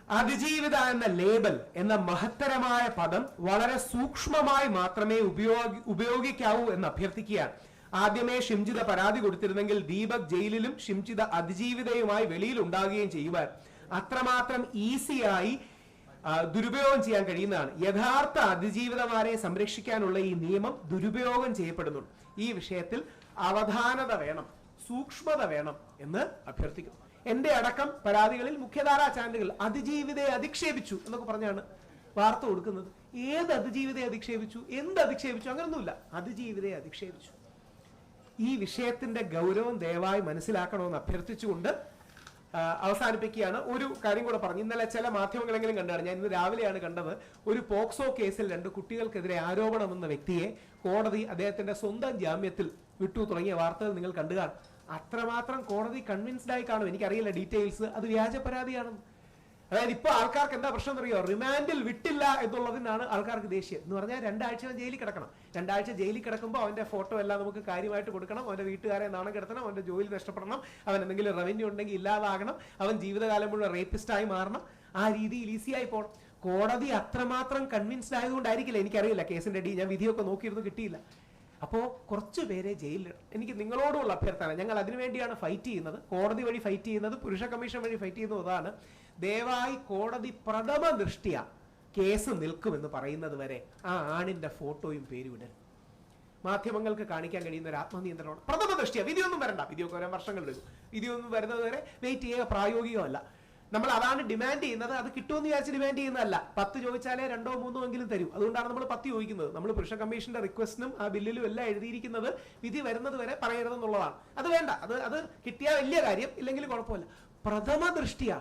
Speaker 1: അതിജീവിത എന്ന ലേബൽ എന്ന മഹത്തരമായ പദം വളരെ സൂക്ഷ്മമായി മാത്രമേ ഉപയോഗി ഉപയോഗിക്കാവൂ എന്ന് അഭ്യർത്ഥിക്കുകയാണ്. ആദ്യമേ ഷിംജിത പരാതി കൊടുത്തിരുന്നെങ്കിൽ ദീപക് ജയിലിലും ഷിംജിത അതിജീവിതയുമായി വെളിയിൽ ഉണ്ടാകുകയും ചെയ്യുവാൻ. അത്രമാത്രം ഈസിയായി ദുരുപയോഗം ചെയ്യാൻ കഴിയുന്നതാണ്. യഥാർത്ഥ അതിജീവിതമാരെ സംരക്ഷിക്കാനുള്ള ഈ നിയമം ദുരുപയോഗം ചെയ്യപ്പെടുന്നുണ്ട്. ഈ വിഷയത്തിൽ അവധാനത വേണം. സൂക്ഷ്മത വേണം എന്ന് അഭ്യർത്ഥിക്കുന്നു. എന്റെ അടക്കം പരാതികളിൽ മുഖ്യധാരാ ചാനലുകൾ അതിജീവിതയെ അധിക്ഷേപിച്ചു എന്നൊക്കെ പറഞ്ഞാണ് വാർത്ത കൊടുക്കുന്നത്. ഏത് അതിജീവിതയെ അധിക്ഷേപിച്ചു? എന്ത് അധിക്ഷേപിച്ചു? അങ്ങനൊന്നുമില്ല. അതിജീവിതയെ അധിക്ഷേപിച്ചു. ഈ വിഷയത്തിന്റെ ഗൗരവം ദയവായി മനസ്സിലാക്കണമെന്ന് അഭ്യർത്ഥിച്ചുകൊണ്ട് അവസാനിപ്പിക്കുകയാണ്. ഒരു കാര്യം കൂടെ പറഞ്ഞു. ഇന്നലെ ചില മാധ്യമങ്ങളെങ്കിലും കണ്ടാണ്. ഞാൻ ഇന്ന് രാവിലെയാണ് കണ്ടത്. ഒരു പോക്സോ കേസിൽ രണ്ട് കുട്ടികൾക്കെതിരെ ആരോപണം ആരോപണമെന്ന വ്യക്തിയെ കോടതി അദ്ദേഹത്തിന്റെ സ്വന്തം ജാമ്യത്തിൽ വിട്ടു തുടങ്ങിയ വാർത്തകൾ നിങ്ങൾ കണ്ടു കാണും അത്രമാത്രം കോടതി കൺവിൻസ്ഡ് ആയി കാണും. എനിക്കറിയില്ല ഡീറ്റെയിൽസ് അത് വ്യാജ പരാതിയാണെന്ന് അതായത് ഇപ്പൊ ആൾക്കാർക്ക് എന്താ പ്രശ്നം അറിയോ റിമാൻഡിൽ വിട്ടില്ല എന്നുള്ളതിനാണ് ആൾക്കാർക്ക് ദേഷ്യം. എന്ന് പറഞ്ഞാൽ രണ്ടാഴ്ച ജയിലിൽ കിടക്കണം. രണ്ടാഴ്ച ജയിലിൽ കിടക്കുമ്പോൾ അവന്റെ ഫോട്ടോ എല്ലാം നമുക്ക് കാര്യമായിട്ട് കൊടുക്കണം. അവന്റെ വീട്ടുകാരെ നാണം കിടത്തണം. അവന്റെ ജോലി നഷ്ടപ്പെടണം. അവൻ എന്തെങ്കിലും റവന്യൂ ഉണ്ടെങ്കിൽ ഇല്ലാതാകണം. അവൻ ജീവിതകാലം മുഴുവൻ റേപ്പിസ്റ്റായി മാറണം. ആ രീതിയിൽ ഈസിയായി പോകണം കോടതി അത്രമാത്രം കൺവിൻസ്ഡ് ആയതുകൊണ്ടായിരിക്കില്ല. എനിക്കറിയില്ല. കേസിന്റെ ഡി ഞാൻ വിധിയൊക്കെ നോക്കിയിരുന്നു കിട്ടിയില്ല. അപ്പോൾ കുറച്ച് പേരെ ജയിലിൽ എനിക്ക് നിങ്ങളോടുള്ള അഭ്യർത്ഥന ഞങ്ങൾ അതിനുവേണ്ടിയാണ് ഫൈറ്റ് ചെയ്യുന്നത്. കോടതി വഴി ഫൈറ്റ് ചെയ്യുന്നത് പുരുഷ കമ്മീഷൻ വഴി ഫൈറ്റ് ചെയ്യുന്നതാണ് ദയവായി കോടതി പ്രഥമ ദൃഷ്ടിയ കേസ് നിൽക്കുമെന്ന് പറയുന്നത് വരെ ആ ആണിന്റെ ഫോട്ടോയും പേരും ഇടരുത് മാധ്യമങ്ങൾക്ക് കാണിക്കാൻ കഴിയുന്ന ഒരു ആത്മനിയന്ത്രണമാണ്. പ്രഥമ ദൃഷ്ടിയ വിധിയൊന്നും വരണ്ട. വിധിയൊക്കെ വരാൻ വർഷങ്ങൾ എടുക്കും വിധിയൊന്നും വരുന്നത് വരെ വെയിറ്റ് ചെയ്യുക പ്രായോഗികമല്ല. നമ്മൾ അതാണ് ഡിമാൻഡ് ചെയ്യുന്നത് അത് കിട്ടുമെന്ന് വിചാരിച്ച് ഡിമാൻഡ് ചെയ്യുന്നതല്ല. പത്ത് ചോദിച്ചാലേ രണ്ടോ മൂന്നോ എങ്കിലും തരും. അതുകൊണ്ടാണ് നമ്മൾ പത്ത് ചോദിക്കുന്നത്. നമ്മൾ പുരുഷ കമ്മീഷന്റെ റിക്വസ്റ്റിനും ആ ബില്ലിലും എല്ലാം എഴുതിയിരിക്കുന്നത് വിധി വരുന്നത് വരെ പറയരുതെന്നുള്ളതാണ്. അത് വേണ്ട. അത് അത് കിട്ടിയാൽ വലിയ കാര്യം ഇല്ലെങ്കിൽ കുഴപ്പമില്ല. പ്രഥമ ദൃഷ്ടിയ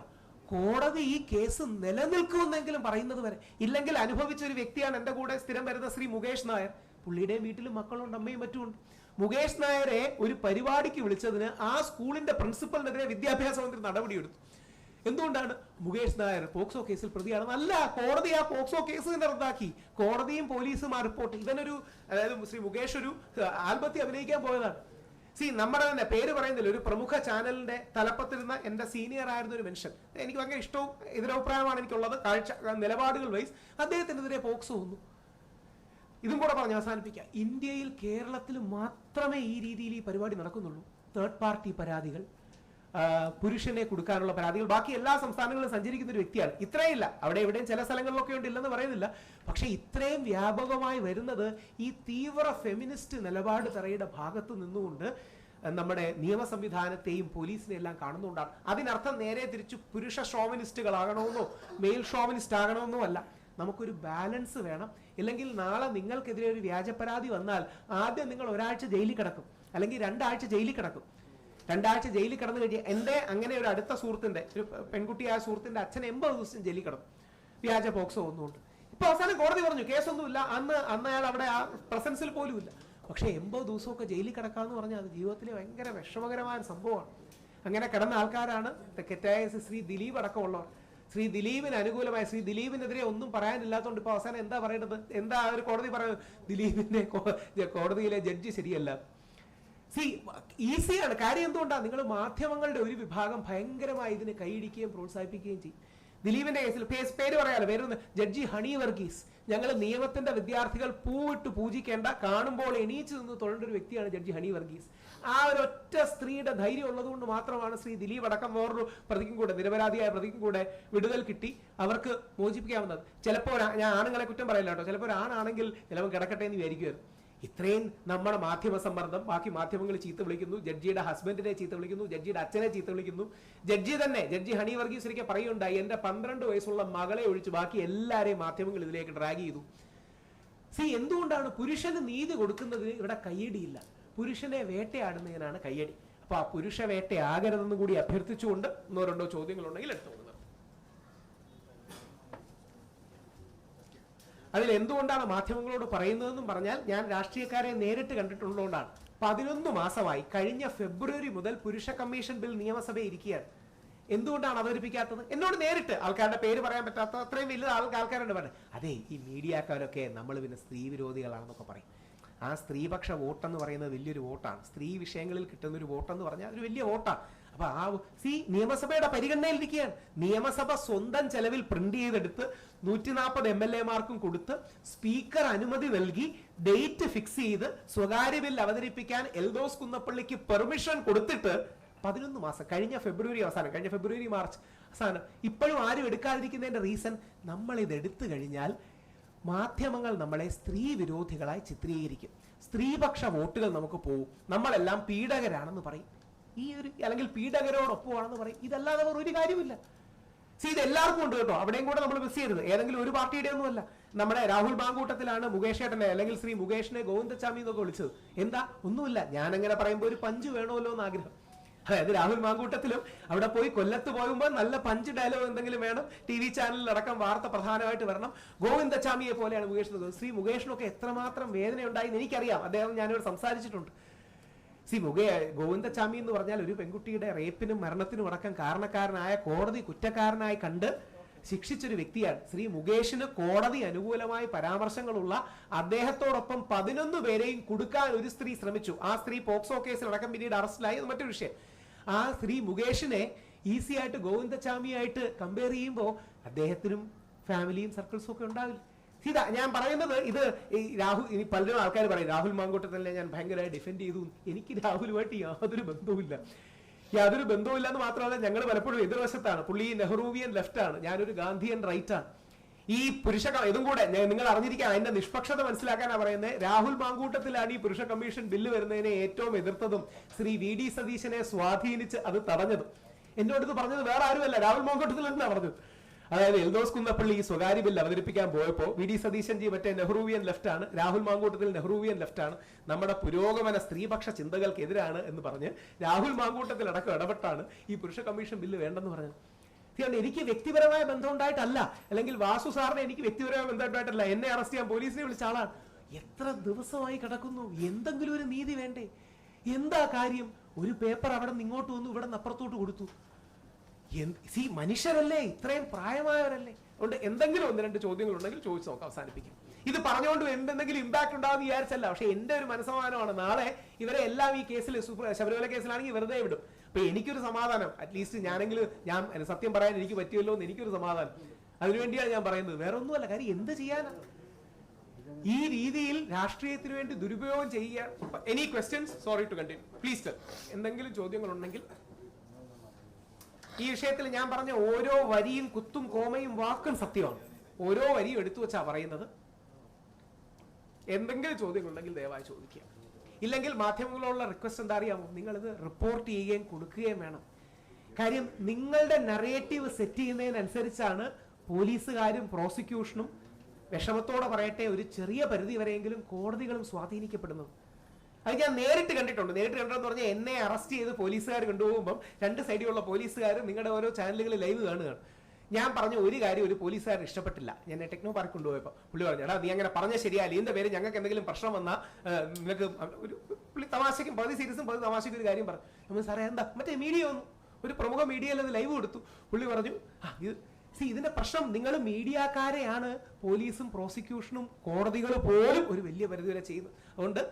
Speaker 1: കോടതി ഈ കേസ് നിലനിൽക്കുമെന്നെങ്കിലും പറയുന്നത് വരെ. ഇല്ലെങ്കിൽ അനുഭവിച്ച ഒരു വ്യക്തിയാണ് എന്റെ കൂടെ സ്ഥിരം വരുന്ന ശ്രീ മുകേഷ് നായർ. പുള്ളിയുടെയും വീട്ടിലും മക്കളുണ്ട് അമ്മയും മറ്റുമുണ്ട് മുകേഷ് നായരെ ഒരു പരിപാടിക്ക് വിളിച്ചതിന് ആ സ്കൂളിന്റെ പ്രിൻസിപ്പലിനെതിരെ വിദ്യാഭ്യാസ മന്ത്രി നടപടിയെടുത്തു. എന്തുകൊണ്ടാണ്? മുകേഷ് നായർ പോക്സോ കേസിൽ പ്രതിയാണ്. അല്ല കോടതി ആ പോക്സോ കേസ് തന്നെ റദ്ദാക്കി. കോടതിയും പോലീസും ആ റിപ്പോർട്ട്. ഇവനൊരു അതായത് ശ്രീ മുകേഷ് ഒരു ആൽബത്തി അഭിനയിക്കാൻ പോയതാണ്. സി നമ്മുടെ തന്നെ പേര് പറയുന്നില്ല. ഒരു പ്രമുഖ ചാനലിന്റെ തലപ്പത്തിരുന്ന എന്റെ സീനിയർ ആയിരുന്ന ഒരു മനുഷ്യൻ. എനിക്ക് ഭയങ്കര ഇഷ്ടവും എതിരഭിപ്രായമാണ് എനിക്കുള്ളത്. കാഴ്ച നിലപാടുകൾ വൈസ് അദ്ദേഹത്തിനെതിരെ പോക്സോ വന്നു. ഇതും കൂടെ പറഞ്ഞ് അവസാനിപ്പിക്കാം. ഇന്ത്യയിൽ കേരളത്തിൽ മാത്രമേ ഈ രീതിയിൽ ഈ പരിപാടി നടക്കുന്നുള്ളൂ. തേർഡ് പാർട്ടി പരാതികൾ. പുരുഷനെ കൊടുക്കാനുള്ള പരാതികൾ. ബാക്കി എല്ലാ സംസ്ഥാനങ്ങളിലും സഞ്ചരിക്കുന്ന ഒരു വ്യക്തിയാണ്. ഇത്രയില്ല. അവിടെ എവിടെയും ചില സ്ഥലങ്ങളിലൊക്കെ ഉണ്ട് ഇല്ലെന്ന് പറയുന്നില്ല. പക്ഷേ ഇത്രയും വ്യാപകമായി വരുന്നത് ഈ തീവ്ര ഫെമിനിസ്റ്റ് നിലപാട് തറയുടെ ഭാഗത്ത് നിന്നുകൊണ്ട് നമ്മുടെ നിയമ സംവിധാനത്തെയും പോലീസിനെയും എല്ലാം കാണുന്നുകൊണ്ടാണ് അതിനർത്ഥം നേരെ തിരിച്ചു പുരുഷ ഷോവനിസ്റ്റുകളാകണമെന്നോ മെയിൽ ഷോവനിസ്റ്റ് ആകണമെന്നോ അല്ല. നമുക്കൊരു ബാലൻസ് വേണം. ഇല്ലെങ്കിൽ നാളെ നിങ്ങൾക്കെതിരെ ഒരു വ്യാജ പരാതി വന്നാൽ ആദ്യം നിങ്ങൾ ഒരാഴ്ച ജയിലിൽ കിടക്കും. അല്ലെങ്കിൽ രണ്ടാഴ്ച ജയിലിൽ കിടക്കും. രണ്ടാഴ്ച ജയിലിൽ കിടന്നു കഴിഞ്ഞ് എന്റെ അങ്ങനെ ഒരു അടുത്ത സുഹൃത്തിന്റെ ഒരു പെൺകുട്ടിയായ സുഹൃത്തിന്റെ അച്ഛൻ എൺപത് ദിവസം ജയിലിൽ കിടന്നു. വ്യാജ പോക്സോ ഒന്നുകൊണ്ട് ഇപ്പോൾ അവസാനം കോടതി പറഞ്ഞു കേസൊന്നുമില്ല. അന്ന് അന്ന് അയാൾ അവിടെ ആ പ്രസൻസിൽ പോലും ഇല്ല. പക്ഷേ എൺപത് ദിവസമൊക്കെ ജയിലിൽ കിടക്കാന്ന് പറഞ്ഞാൽ അത് ജീവിതത്തിലെ ഭയങ്കര വിഷമകരമായ സംഭവമാണ്. അങ്ങനെ കിടന്ന ആൾക്കാരാണ് തെക്കറ്റായ ശ്രീ ദിലീപ് അടക്കമുള്ളവർ. ശ്രീ ദിലീപിന് അനുകൂലമായി ശ്രീ ദിലീപിനെതിരെ ഒന്നും പറയാനില്ലാത്തതുകൊണ്ട് ഇപ്പോൾ അവസാനം എന്താ പറയേണ്ടത്? എന്താ ഒരു കോടതി പറയുന്നത്? ദിലീപിന്റെ കോടതിയിലെ ജഡ്ജി ശരിയല്ല. സി ഈസിയാണ് കാര്യം എന്തുകൊണ്ടാണ് നിങ്ങൾ മാധ്യമങ്ങളുടെ ഒരു വിഭാഗം ഭയങ്കരമായി ഇതിനെ കൈയിടിക്കുകയും പ്രോത്സാഹിപ്പിക്കുകയും ചെയ്യും. ദിലീപിന്റെ കേസിൽ പേര് പറയാലോ. പേരൊന്ന് ജഡ്ജി ഹണി വർഗീസ്. ഞങ്ങൾ നിയമത്തിന്റെ വിദ്യാർത്ഥികൾ പൂവിട്ട് പൂജിക്കേണ്ട കാണുമ്പോൾ എണീച്ചു നിന്ന് തൊഴേണ്ട ഒരു വ്യക്തിയാണ് ജഡ്ജി ഹണി വർഗീസ്. ആ ഒരു ഒറ്റ സ്ത്രീയുടെ ധൈര്യം ഉള്ളതുകൊണ്ട് മാത്രമാണ് ശ്രീ ദിലീപ് അടക്കം വേറൊരു പ്രതിക്കും കൂടെ നിരപരാധിയായ പ്രതിക്കും കൂടെ വിടുതൽ കിട്ടി അവർക്ക് മോചിപ്പിക്കാവുന്നത്. ചിലപ്പോൾ ഞാൻ ആണുങ്ങളെ കുറ്റം പറയില്ല കേട്ടോ. ചിലപ്പോൾ ഒരാണാണെങ്കിൽ ചിലപ്പോൾ കിടക്കട്ടെ എന്ന് വിചാരിക്കുമായിരുന്നു ഇത്രയും നമ്മുടെ മാധ്യമ സമ്മർദ്ദം ബാക്കി മാധ്യമങ്ങൾ ചീത്ത വിളിക്കുന്നു ജഡ്ജിയുടെ ഹസ്ബൻഡിനെ ചീത്ത വിളിക്കുന്നു ജഡ്ജിയുടെ അച്ഛനെ ചീത്ത വിളിക്കുന്നു. ജഡ്ജി തന്നെ ജഡ്ജി ഹണി വർഗീസ് ഒരിക്കൽ പറയുണ്ടായി എന്റെ പന്ത്രണ്ട് വയസ്സുള്ള മകളെ ഒഴിച്ച് ബാക്കി എല്ലാവരെയും മാധ്യമങ്ങൾ ഇതിലേക്ക് ഡ്രാഗ് ചെയ്തു. സി എന്തുകൊണ്ടാണ് പുരുഷന് നീതി കൊടുക്കുന്നതിന് ഇവിടെ കയ്യടിയില്ല? പുരുഷനെ വേട്ടയാടുന്നതിനാണ് കയ്യടി. അപ്പൊ ആ പുരുഷ വേട്ടയാകരുതെന്ന് കൂടി അഭ്യർത്ഥിച്ചുകൊണ്ട് ഒന്നോ രണ്ടോ ചോദ്യങ്ങളുണ്ടെങ്കിൽ എടുത്തു കൊടുക്കുന്നത് അതിൽ എന്തുകൊണ്ടാണ് മാധ്യമങ്ങളോട് പറയുന്നതെന്നും പറഞ്ഞാൽ ഞാൻ രാഷ്ട്രീയക്കാരെ നേരിട്ട് കണ്ടിട്ടുള്ളതുകൊണ്ടാണ്. പതിനൊന്ന് മാസമായി കഴിഞ്ഞ ഫെബ്രുവരി മുതൽ പുരുഷ കമ്മീഷൻ ബിൽ നിയമസഭയിൽ ഇരിക്കുകയാണ്. എന്തുകൊണ്ടാണ് അവതരിപ്പിക്കാത്തത്? എന്നോട് നേരിട്ട് ആൾക്കാരുടെ പേര് പറയാൻ പറ്റാത്ത അത്രയും വലിയ ആൾ ആൾക്കാരുണ്ട് പറഞ്ഞു. അതെ ഈ മീഡിയക്കാരൊക്കെ നമ്മൾ പിന്നെ സ്ത്രീ വിരോധികളാണെന്നൊക്കെ പറയും. ആ സ്ത്രീപക്ഷ വോട്ടെന്ന് പറയുന്നത് വലിയൊരു വോട്ടാണ്. സ്ത്രീ വിഷയങ്ങളിൽ കിട്ടുന്ന ഒരു വോട്ടെന്ന് പറഞ്ഞാൽ അതൊരു വലിയ വോട്ടാണ്. അപ്പൊ ആ സി നിയമസഭയുടെ പരിഗണനയിലിരിക്കുകയാണ് നിയമസഭ സ്വന്തം ചെലവിൽ പ്രിന്റ് ചെയ്തെടുത്ത് നൂറ്റി നാൽപ്പത് എം എൽ എമാർക്കും കൊടുത്ത് സ്പീക്കർ അനുമതി നൽകി ഡേറ്റ് ഫിക്സ് ചെയ്ത് സ്വകാര്യ ബിൽ അവതരിപ്പിക്കാൻ എൽദോസ് കുന്നപ്പള്ളിക്ക് പെർമിഷൻ കൊടുത്തിട്ട് പതിനൊന്ന് മാസം കഴിഞ്ഞ ഫെബ്രുവരി അവസാനം കഴിഞ്ഞ ഫെബ്രുവരി മാർച്ച് അവസാനം ഇപ്പോഴും ആരും എടുക്കാതിരിക്കുന്നതിന്റെ റീസൺ നമ്മൾ ഇത് എടുത്തു കഴിഞ്ഞാൽ മാധ്യമങ്ങൾ നമ്മളെ സ്ത്രീ വിരോധികളായി ചിത്രീകരിക്കും. സ്ത്രീപക്ഷ വോട്ടുകൾ നമുക്ക് പോകും നമ്മളെല്ലാം പീഡകരാണെന്ന് പറയും. ഈ ഒരു അല്ലെങ്കിൽ പീഡകരോടൊപ്പമാണെന്ന് പറയും. ഇതല്ലാതെ അവർ ഒരു കാര്യമില്ല സി ഇത് എല്ലാവർക്കും ഉണ്ട് കേട്ടോ. അവിടെയും കൂടെ നമ്മൾ മിസ് ചെയ്യരുത്. ഏതെങ്കിലും ഒരു പാർട്ടിയുടെ ഒന്നുമല്ല. നമ്മുടെ രാഹുൽ ബാങ്കൂട്ടത്തിലാണ് മുകേഷ് ഏട്ടനെ അല്ലെങ്കിൽ ശ്രീ മുകേഷിനെ ഗോവിന്ദച്ചാമി എന്നൊക്കെ വിളിച്ചത്. എന്താ? ഒന്നുമില്ല. ഞാൻ അങ്ങനെ പറയുമ്പോൾ ഒരു പഞ്ച് വേണമല്ലോ എന്ന് ആഗ്രഹം. അതായത് രാഹുൽ മാങ്കൂട്ടത്തിലും അവിടെ പോയി കൊല്ലത്ത് പോകുമ്പോൾ നല്ല പഞ്ച് ഡയലോഗ് എന്തെങ്കിലും വേണം. ടി വി ചാനലിൽ അടക്കം വാർത്ത പ്രധാനമായിട്ട് വരണം. ഗോവിന്ദച്ചാമിയെ പോലെയാണ് മുകേഷ്. ശ്രീ മുകേഷിനൊക്കെ എത്രമാത്രം വേദന ഉണ്ടായി എനിക്കറിയാം. അദ്ദേഹം ഞാനിവിടെ സംസാരിച്ചിട്ടുണ്ട്. സി മുകേ ഗോവിന്ദച്ചാമി എന്ന് പറഞ്ഞാൽ ഒരു പെൺകുട്ടിയുടെ റേപ്പിനും മരണത്തിനും അടക്കം കാരണക്കാരനായ കോടതി കുറ്റക്കാരനായി കണ്ട് ശിക്ഷിച്ചൊരു വ്യക്തിയാണ്. ശ്രീ മുകേഷിന് കോടതി അനുകൂലമായി പരാമർശങ്ങളുള്ള അദ്ദേഹത്തോടൊപ്പം പതിനൊന്ന് പേരെയും കൊടുക്കാൻ ഒരു സ്ത്രീ ശ്രമിച്ചു. ആ സ്ത്രീ പോക്സോ കേസിൽ അടക്കം പിന്നീട് അറസ്റ്റിലായി. അത് മറ്റൊരു വിഷയം. ആ ശ്രീ മുകേഷിനെ ഈസി ആയിട്ട് കമ്പയർ ചെയ്യുമ്പോൾ അദ്ദേഹത്തിനും ഫാമിലിയും സർക്കിൾസും ഒക്കെ ഉണ്ടാവില്ല. ഇതാ ഞാൻ പറയുന്നത് ഇത് ഈ രാഹുൽ ഇനി പലരും ആൾക്കാർ പറയും രാഹുൽ മാങ്കോട്ടത്തിനെ ഞാൻ ഭയങ്കരമായി ഡിഫെൻഡ് ചെയ്തു. എനിക്ക് രാഹുലുമായിട്ട് യാതൊരു ബന്ധവുമില്ല. യാതൊരു ബന്ധവുമില്ല എന്ന് മാത്രമല്ല ഞങ്ങൾ പലപ്പോഴും എതിർവശത്താണ്. പുള്ളി നെഹ്റൂവിയൻ ലെഫ്റ്റ് ആണ്. ഞാനൊരു ഗാന്ധിയൻ റൈറ്റ് ആണ്. ഈ പുരുഷ ഇതും കൂടെ നിങ്ങൾ അറിഞ്ഞിരിക്കാൻ അതിന്റെ നിഷ്പക്ഷത മനസ്സിലാക്കാനാണ് പറയുന്നത് രാഹുൽ മാങ്കൂട്ടത്തിലാണ് ഈ പുരുഷ കമ്മീഷൻ ബില്ല് വരുന്നതിനെ ഏറ്റവും എതിർത്തതും. ശ്രീ വി ഡി സതീശനെ സ്വാധീനിച്ച് അത് തടഞ്ഞതും. എന്നോട് ഇത് പറഞ്ഞത് വേറെ ആരുമല്ല രാഹുൽ മാങ്കൂട്ടത്തിൽ എന്നാണ് പറഞ്ഞത്. അതായത് എൽദോസ് കുന്നപ്പള്ളി ഈ സ്വകാര്യ ബിൽ അവതരിപ്പിക്കാൻ പോയപ്പോൾ വി ഡി സതീശൻ ജി മറ്റേ നെഹ്റൂവിയൻ ആണ്. രാഹുൽ മാങ്കൂട്ടത്തിൽ നെഹ്റൂവിയൻ ആണ്. നമ്മുടെ പുരോഗമന സ്ത്രീപക്ഷ ചിന്തകൾക്കെതിരാണ് എന്ന് പറഞ്ഞ് രാഹുൽ മാങ്കൂട്ടത്തിൽ അടക്കം ഇടപെട്ടാണ് ഈ പുരുഷ കമ്മീഷൻ ബില്ല് വേണ്ടെന്ന് പറഞ്ഞത്. തീർച്ചയായും എനിക്ക് വ്യക്തിപരമായ ബന്ധം ഉണ്ടായിട്ടല്ല അല്ലെങ്കിൽ വാസു സാറിനെ എനിക്ക് വ്യക്തിപരമായ ബന്ധം ഉണ്ടായിട്ടല്ല എന്നെ അറസ്റ്റ് ചെയ്യാൻ പോലീസിനെ വിളിച്ച ആളാണ്. എത്ര ദിവസമായി കിടക്കുന്നു. എന്തെങ്കിലും ഒരു നീതി വേണ്ടേ? എന്താ കാര്യം? ഒരു പേപ്പർ അവിടെ നിന്ന് ഇങ്ങോട്ട് വന്നു ഇവിടെ നിന്ന് അപ്പുറത്തോട്ട് കൊടുത്തു. സി മനുഷ്യരല്ലേ? ഇത്രയും പ്രായമായവരല്ലേ? അതുകൊണ്ട് എന്തെങ്കിലും ഒന്ന് രണ്ട് ചോദ്യങ്ങൾ ഉണ്ടെങ്കിൽ ചോദിച്ചു നോക്കാം അവസാനിപ്പിക്കാം. ഇത് പറഞ്ഞുകൊണ്ട് എന്തെങ്കിലും ഇമ്പാക്ട് ഉണ്ടാവും വിചാരിച്ചല്ല. പക്ഷെ എന്റെ ഒരു മനസ്സമാനമാണ് നാളെ ഇവരെ എല്ലാം ഈ കേസിൽ ശബരിമല കേസിലാണെങ്കിൽ വെറുതെ വിടും. അപ്പൊ എനിക്കൊരു സമാധാനം. അറ്റ്ലീസ്റ്റ് ഞാനെങ്കിലും ഞാൻ സത്യം പറയാൻ എനിക്ക് പറ്റിയല്ലോ എന്ന് എനിക്കൊരു സമാധാനം. അതിനുവേണ്ടിയാണ് ഞാൻ പറയുന്നത്. വേറെ ഒന്നുമല്ല. കാര്യം എന്ത് ചെയ്യാനാണ് ഈ രീതിയിൽ രാഷ്ട്രീയത്തിന് വേണ്ടി ദുരുപയോഗം ചെയ്യുക. Any questions sorry to continue please എന്തെങ്കിലും ചോദ്യങ്ങൾ ഉണ്ടെങ്കിൽ ഈ വിഷയത്തിൽ ഞാൻ പറഞ്ഞ ഓരോ വരിയും കുത്തും കോമയും വാക്കും സത്യമാണ്. ഓരോ വരിയും എടുത്തു വെച്ചാ പറയുന്നത്. എന്തെങ്കിലും ചോദ്യങ്ങളുണ്ടെങ്കിൽ ദയവായി ചോദിക്കുക. ഇല്ലെങ്കിൽ മാധ്യമങ്ങളോടുള്ള റിക്വസ്റ്റ് എന്താ അറിയാമോ? നിങ്ങളിത് റിപ്പോർട്ട് ചെയ്യുകയും കൊടുക്കുകയും വേണം. കാര്യം നിങ്ങളുടെ നറേറ്റീവ് സെറ്റ് ചെയ്യുന്നതിനനുസരിച്ചാണ് പോലീസുകാരും പ്രോസിക്യൂഷനും വിഷമത്തോടെ പറയട്ടെ ഒരു ചെറിയ പരിധി വരെയെങ്കിലും കോടതികളും സ്വാധീനിക്കപ്പെടുന്നത്. അത് ഞാൻ നേരിട്ട് കണ്ടിട്ടുണ്ട്. നേരിട്ട് കണ്ടതെന്ന് പറഞ്ഞാൽ എന്നെ അറസ്റ്റ് ചെയ്ത് പോലീസുകാർ കൊണ്ടുപോകുമ്പം രണ്ട് സൈഡിലുള്ള പോലീസുകാർ നിങ്ങളുടെ ഓരോ ചാനലുകളിൽ ലൈവ് കാണുകയാണ്. ഞാൻ പറഞ്ഞ ഒരു കാര്യം ഒരു പോലീസുകാരൻ ഇഷ്ടപ്പെട്ടില്ല. ഞാൻ ടെക്നോ പാർക്ക് കൊണ്ടുപോയപ്പോൾ പുള്ളി പറഞ്ഞു എടാ നീ അങ്ങനെ പറഞ്ഞ ശരിയാ. ഇതിന്റെ പേര് ഞങ്ങൾക്ക് എന്തെങ്കിലും പ്രശ്നം വന്നാൽ നിങ്ങൾക്ക് ഒരു പുള്ളി തമാശയ്ക്കും പകുതി സീരിയസും പകുതി തമാശയ്ക്കും ഒരു കാര്യം പറഞ്ഞു നമ്മൾ സാറേ എന്താ? മറ്റേ മീഡിയ വന്നു ഒരു പ്രമുഖ മീഡിയയിൽ അത് ലൈവ് കൊടുത്തു. പുള്ളി പറഞ്ഞു ആ ഇത് സി ഇതിന്റെ പ്രശ്നം നിങ്ങൾ മീഡിയക്കാരെയാണ് പോലീസും പ്രോസിക്യൂഷനും കോടതികൾ പോലും ഒരു വലിയ പരിധി വരെ ചെയ്യുന്നത്. അതുകൊണ്ട്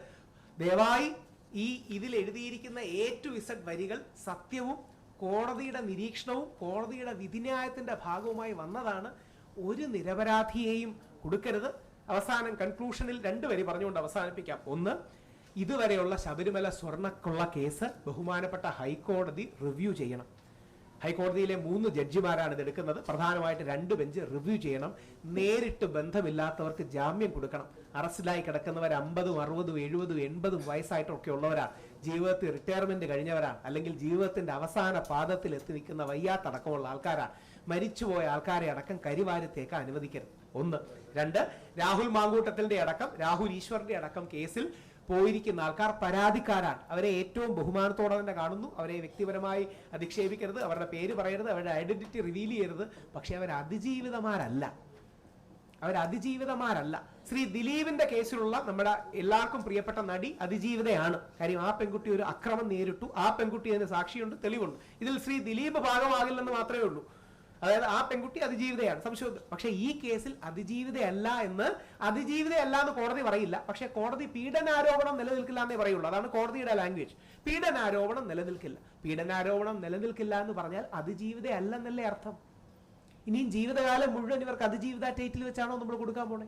Speaker 1: ദയവായി ഈ ഇതിൽ എഴുതിയിരിക്കുന്ന എ ടു ഇസഡ് വരികൾ സത്യവും കോടതിയുടെ നിരീക്ഷണവും കോടതിയുടെ വിധിന്യായത്തിന്റെ ഭാഗവുമായി വന്നതാണ്. ഒരു നിരപരാധിയെയും കൊടുക്കരുത്. അവസാനം കൺക്ലൂഷനിൽ രണ്ട് വരി പറഞ്ഞുകൊണ്ട് അവസാനിപ്പിക്കാം. ഒന്ന് ഇതുവരെയുള്ള ശബരിമല സ്വർണക്കുള്ള കേസ് ബഹുമാനപ്പെട്ട ഹൈക്കോടതി റിവ്യൂ ചെയ്യണം. ഹൈക്കോടതിയിലെ മൂന്ന് ജഡ്ജിമാരാണ് ഇതെടുക്കുന്നത് പ്രധാനമായിട്ട് രണ്ട് ബെഞ്ച് റിവ്യൂ ചെയ്യണം. നേരിട്ട് ബന്ധമില്ലാത്തവർക്ക് ജാമ്യം കൊടുക്കണം. അറസ്റ്റിലായി കിടക്കുന്നവർ അമ്പതും അറുപതും എഴുപതും എൺപതും വയസ്സായിട്ടൊക്കെ ഉള്ളവരാ. ജീവിതത്തിൽ റിട്ടയർമെന്റ് കഴിഞ്ഞവരാ. അല്ലെങ്കിൽ ജീവിതത്തിന്റെ അവസാന പാദത്തിൽ എത്തി നിൽക്കുന്ന വയ്യാത്തടക്കമുള്ള ആൾക്കാരാണ് മരിച്ചുപോയ ആൾക്കാരെ അടക്കം കരിവാരത്തേക്ക് അനുവദിക്കരുത്. ഒന്ന്. രണ്ട്. രാഹുൽ മാങ്കൂട്ടത്തിന്റെ അടക്കം രാഹുൽ ഈശ്വറിന്റെ അടക്കം കേസിൽ പോയിരിക്കുന്ന ആൾക്കാർ പരാതിക്കാരാണ്. അവരെ ഏറ്റവും ബഹുമാനത്തോടെ തന്നെ കാണുന്നു. അവരെ വ്യക്തിപരമായി അധിക്ഷേപിക്കരുത്. അവരുടെ പേര് പറയരുത്. അവരുടെ ഐഡന്റിറ്റി റിവീൽ ചെയ്യരുത്. പക്ഷെ അവർ അതിജീവിതമാരല്ല. അവർ അതിജീവിതമാരല്ല. ശ്രീ ദിലീപിന്റെ കേസിലുള്ള നമ്മുടെ എല്ലാവർക്കും പ്രിയപ്പെട്ട നടി അതിജീവിതയാണ്. കാര്യം ആ പെൺകുട്ടി ഒരു അക്രമം നേരിട്ടു. ആ പെൺകുട്ടി അതിന് സാക്ഷിയുണ്ട് തെളിവുണ്ട്. ഇതിൽ ശ്രീ ദിലീപ് ഭാഗമാകില്ലെന്ന് മാത്രമേ ഉള്ളൂ. അതായത് ആ പെൺകുട്ടി അതിജീവിതയാണ്. സംശയം പക്ഷെ ഈ കേസിൽ അതിജീവിതയല്ല എന്ന് അതിജീവിതയല്ല എന്ന് കോടതി പറയില്ല. പക്ഷെ കോടതി പീഡനാരോപണം നിലനിൽക്കില്ല എന്നേ പറയുള്ളൂ. അതാണ് കോടതിയുടെ ലാംഗ്വേജ് പീഡനാരോപണം നിലനിൽക്കില്ല. പീഡനാരോപണം നിലനിൽക്കില്ല എന്ന് പറഞ്ഞാൽ അതിജീവിതയല്ല എന്നല്ലേ അർത്ഥം. ഇനിയും ജീവിതകാലം മുഴുവൻ ഇവർക്ക് അതിജീവിത ടൈറ്റിൽ വെച്ചാണോ നമ്മൾ കൊടുക്കാൻ പോണേ?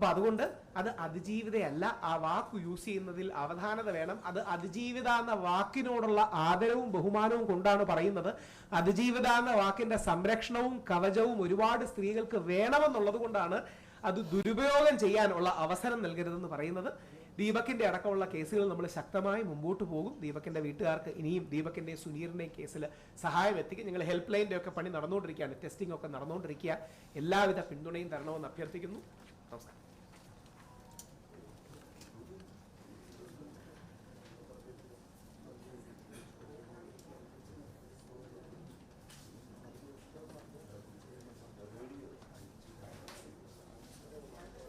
Speaker 1: അപ്പൊ അതുകൊണ്ട് അത് അതിജീവിതയല്ല. ആ വാക്ക് യൂസ് ചെയ്യുന്നതിൽ അവധാനത വേണം. അത് അതിജീവിത എന്ന വാക്കിനോടുള്ള ആദരവും ബഹുമാനവും കൊണ്ടാണ് പറയുന്നത്. അതിജീവിത എന്ന വാക്കിന്റെ സംരക്ഷണവും കവചവും ഒരുപാട് സ്ത്രീകൾക്ക് വേണമെന്നുള്ളത് കൊണ്ടാണ് അത് ദുരുപയോഗം ചെയ്യാനുള്ള അവസരം നൽകരുതെന്ന് പറയുന്നത്. ദീപക്കിന്റെ അടക്കമുള്ള കേസുകൾ നമ്മൾ ശക്തമായി മുമ്പോട്ട് പോകും. ദീപക്കിന്റെ വീട്ടുകാർക്ക് ഇനിയും ദീപക്കിന്റെ സുനീറിന്റെയും കേസിൽ സഹായം എത്തിക്കും. ഞങ്ങൾ ഹെൽപ്പ് ലൈനിന്റെ ഒക്കെ പണി നടന്നുകൊണ്ടിരിക്കുകയാണ്. ടെസ്റ്റിംഗ് ഒക്കെ നടന്നുകൊണ്ടിരിക്കുക എല്ലാവിധ പിന്തുണയും തരണമെന്ന് അഭ്യർത്ഥിക്കുന്നു. നമസ്കാരം.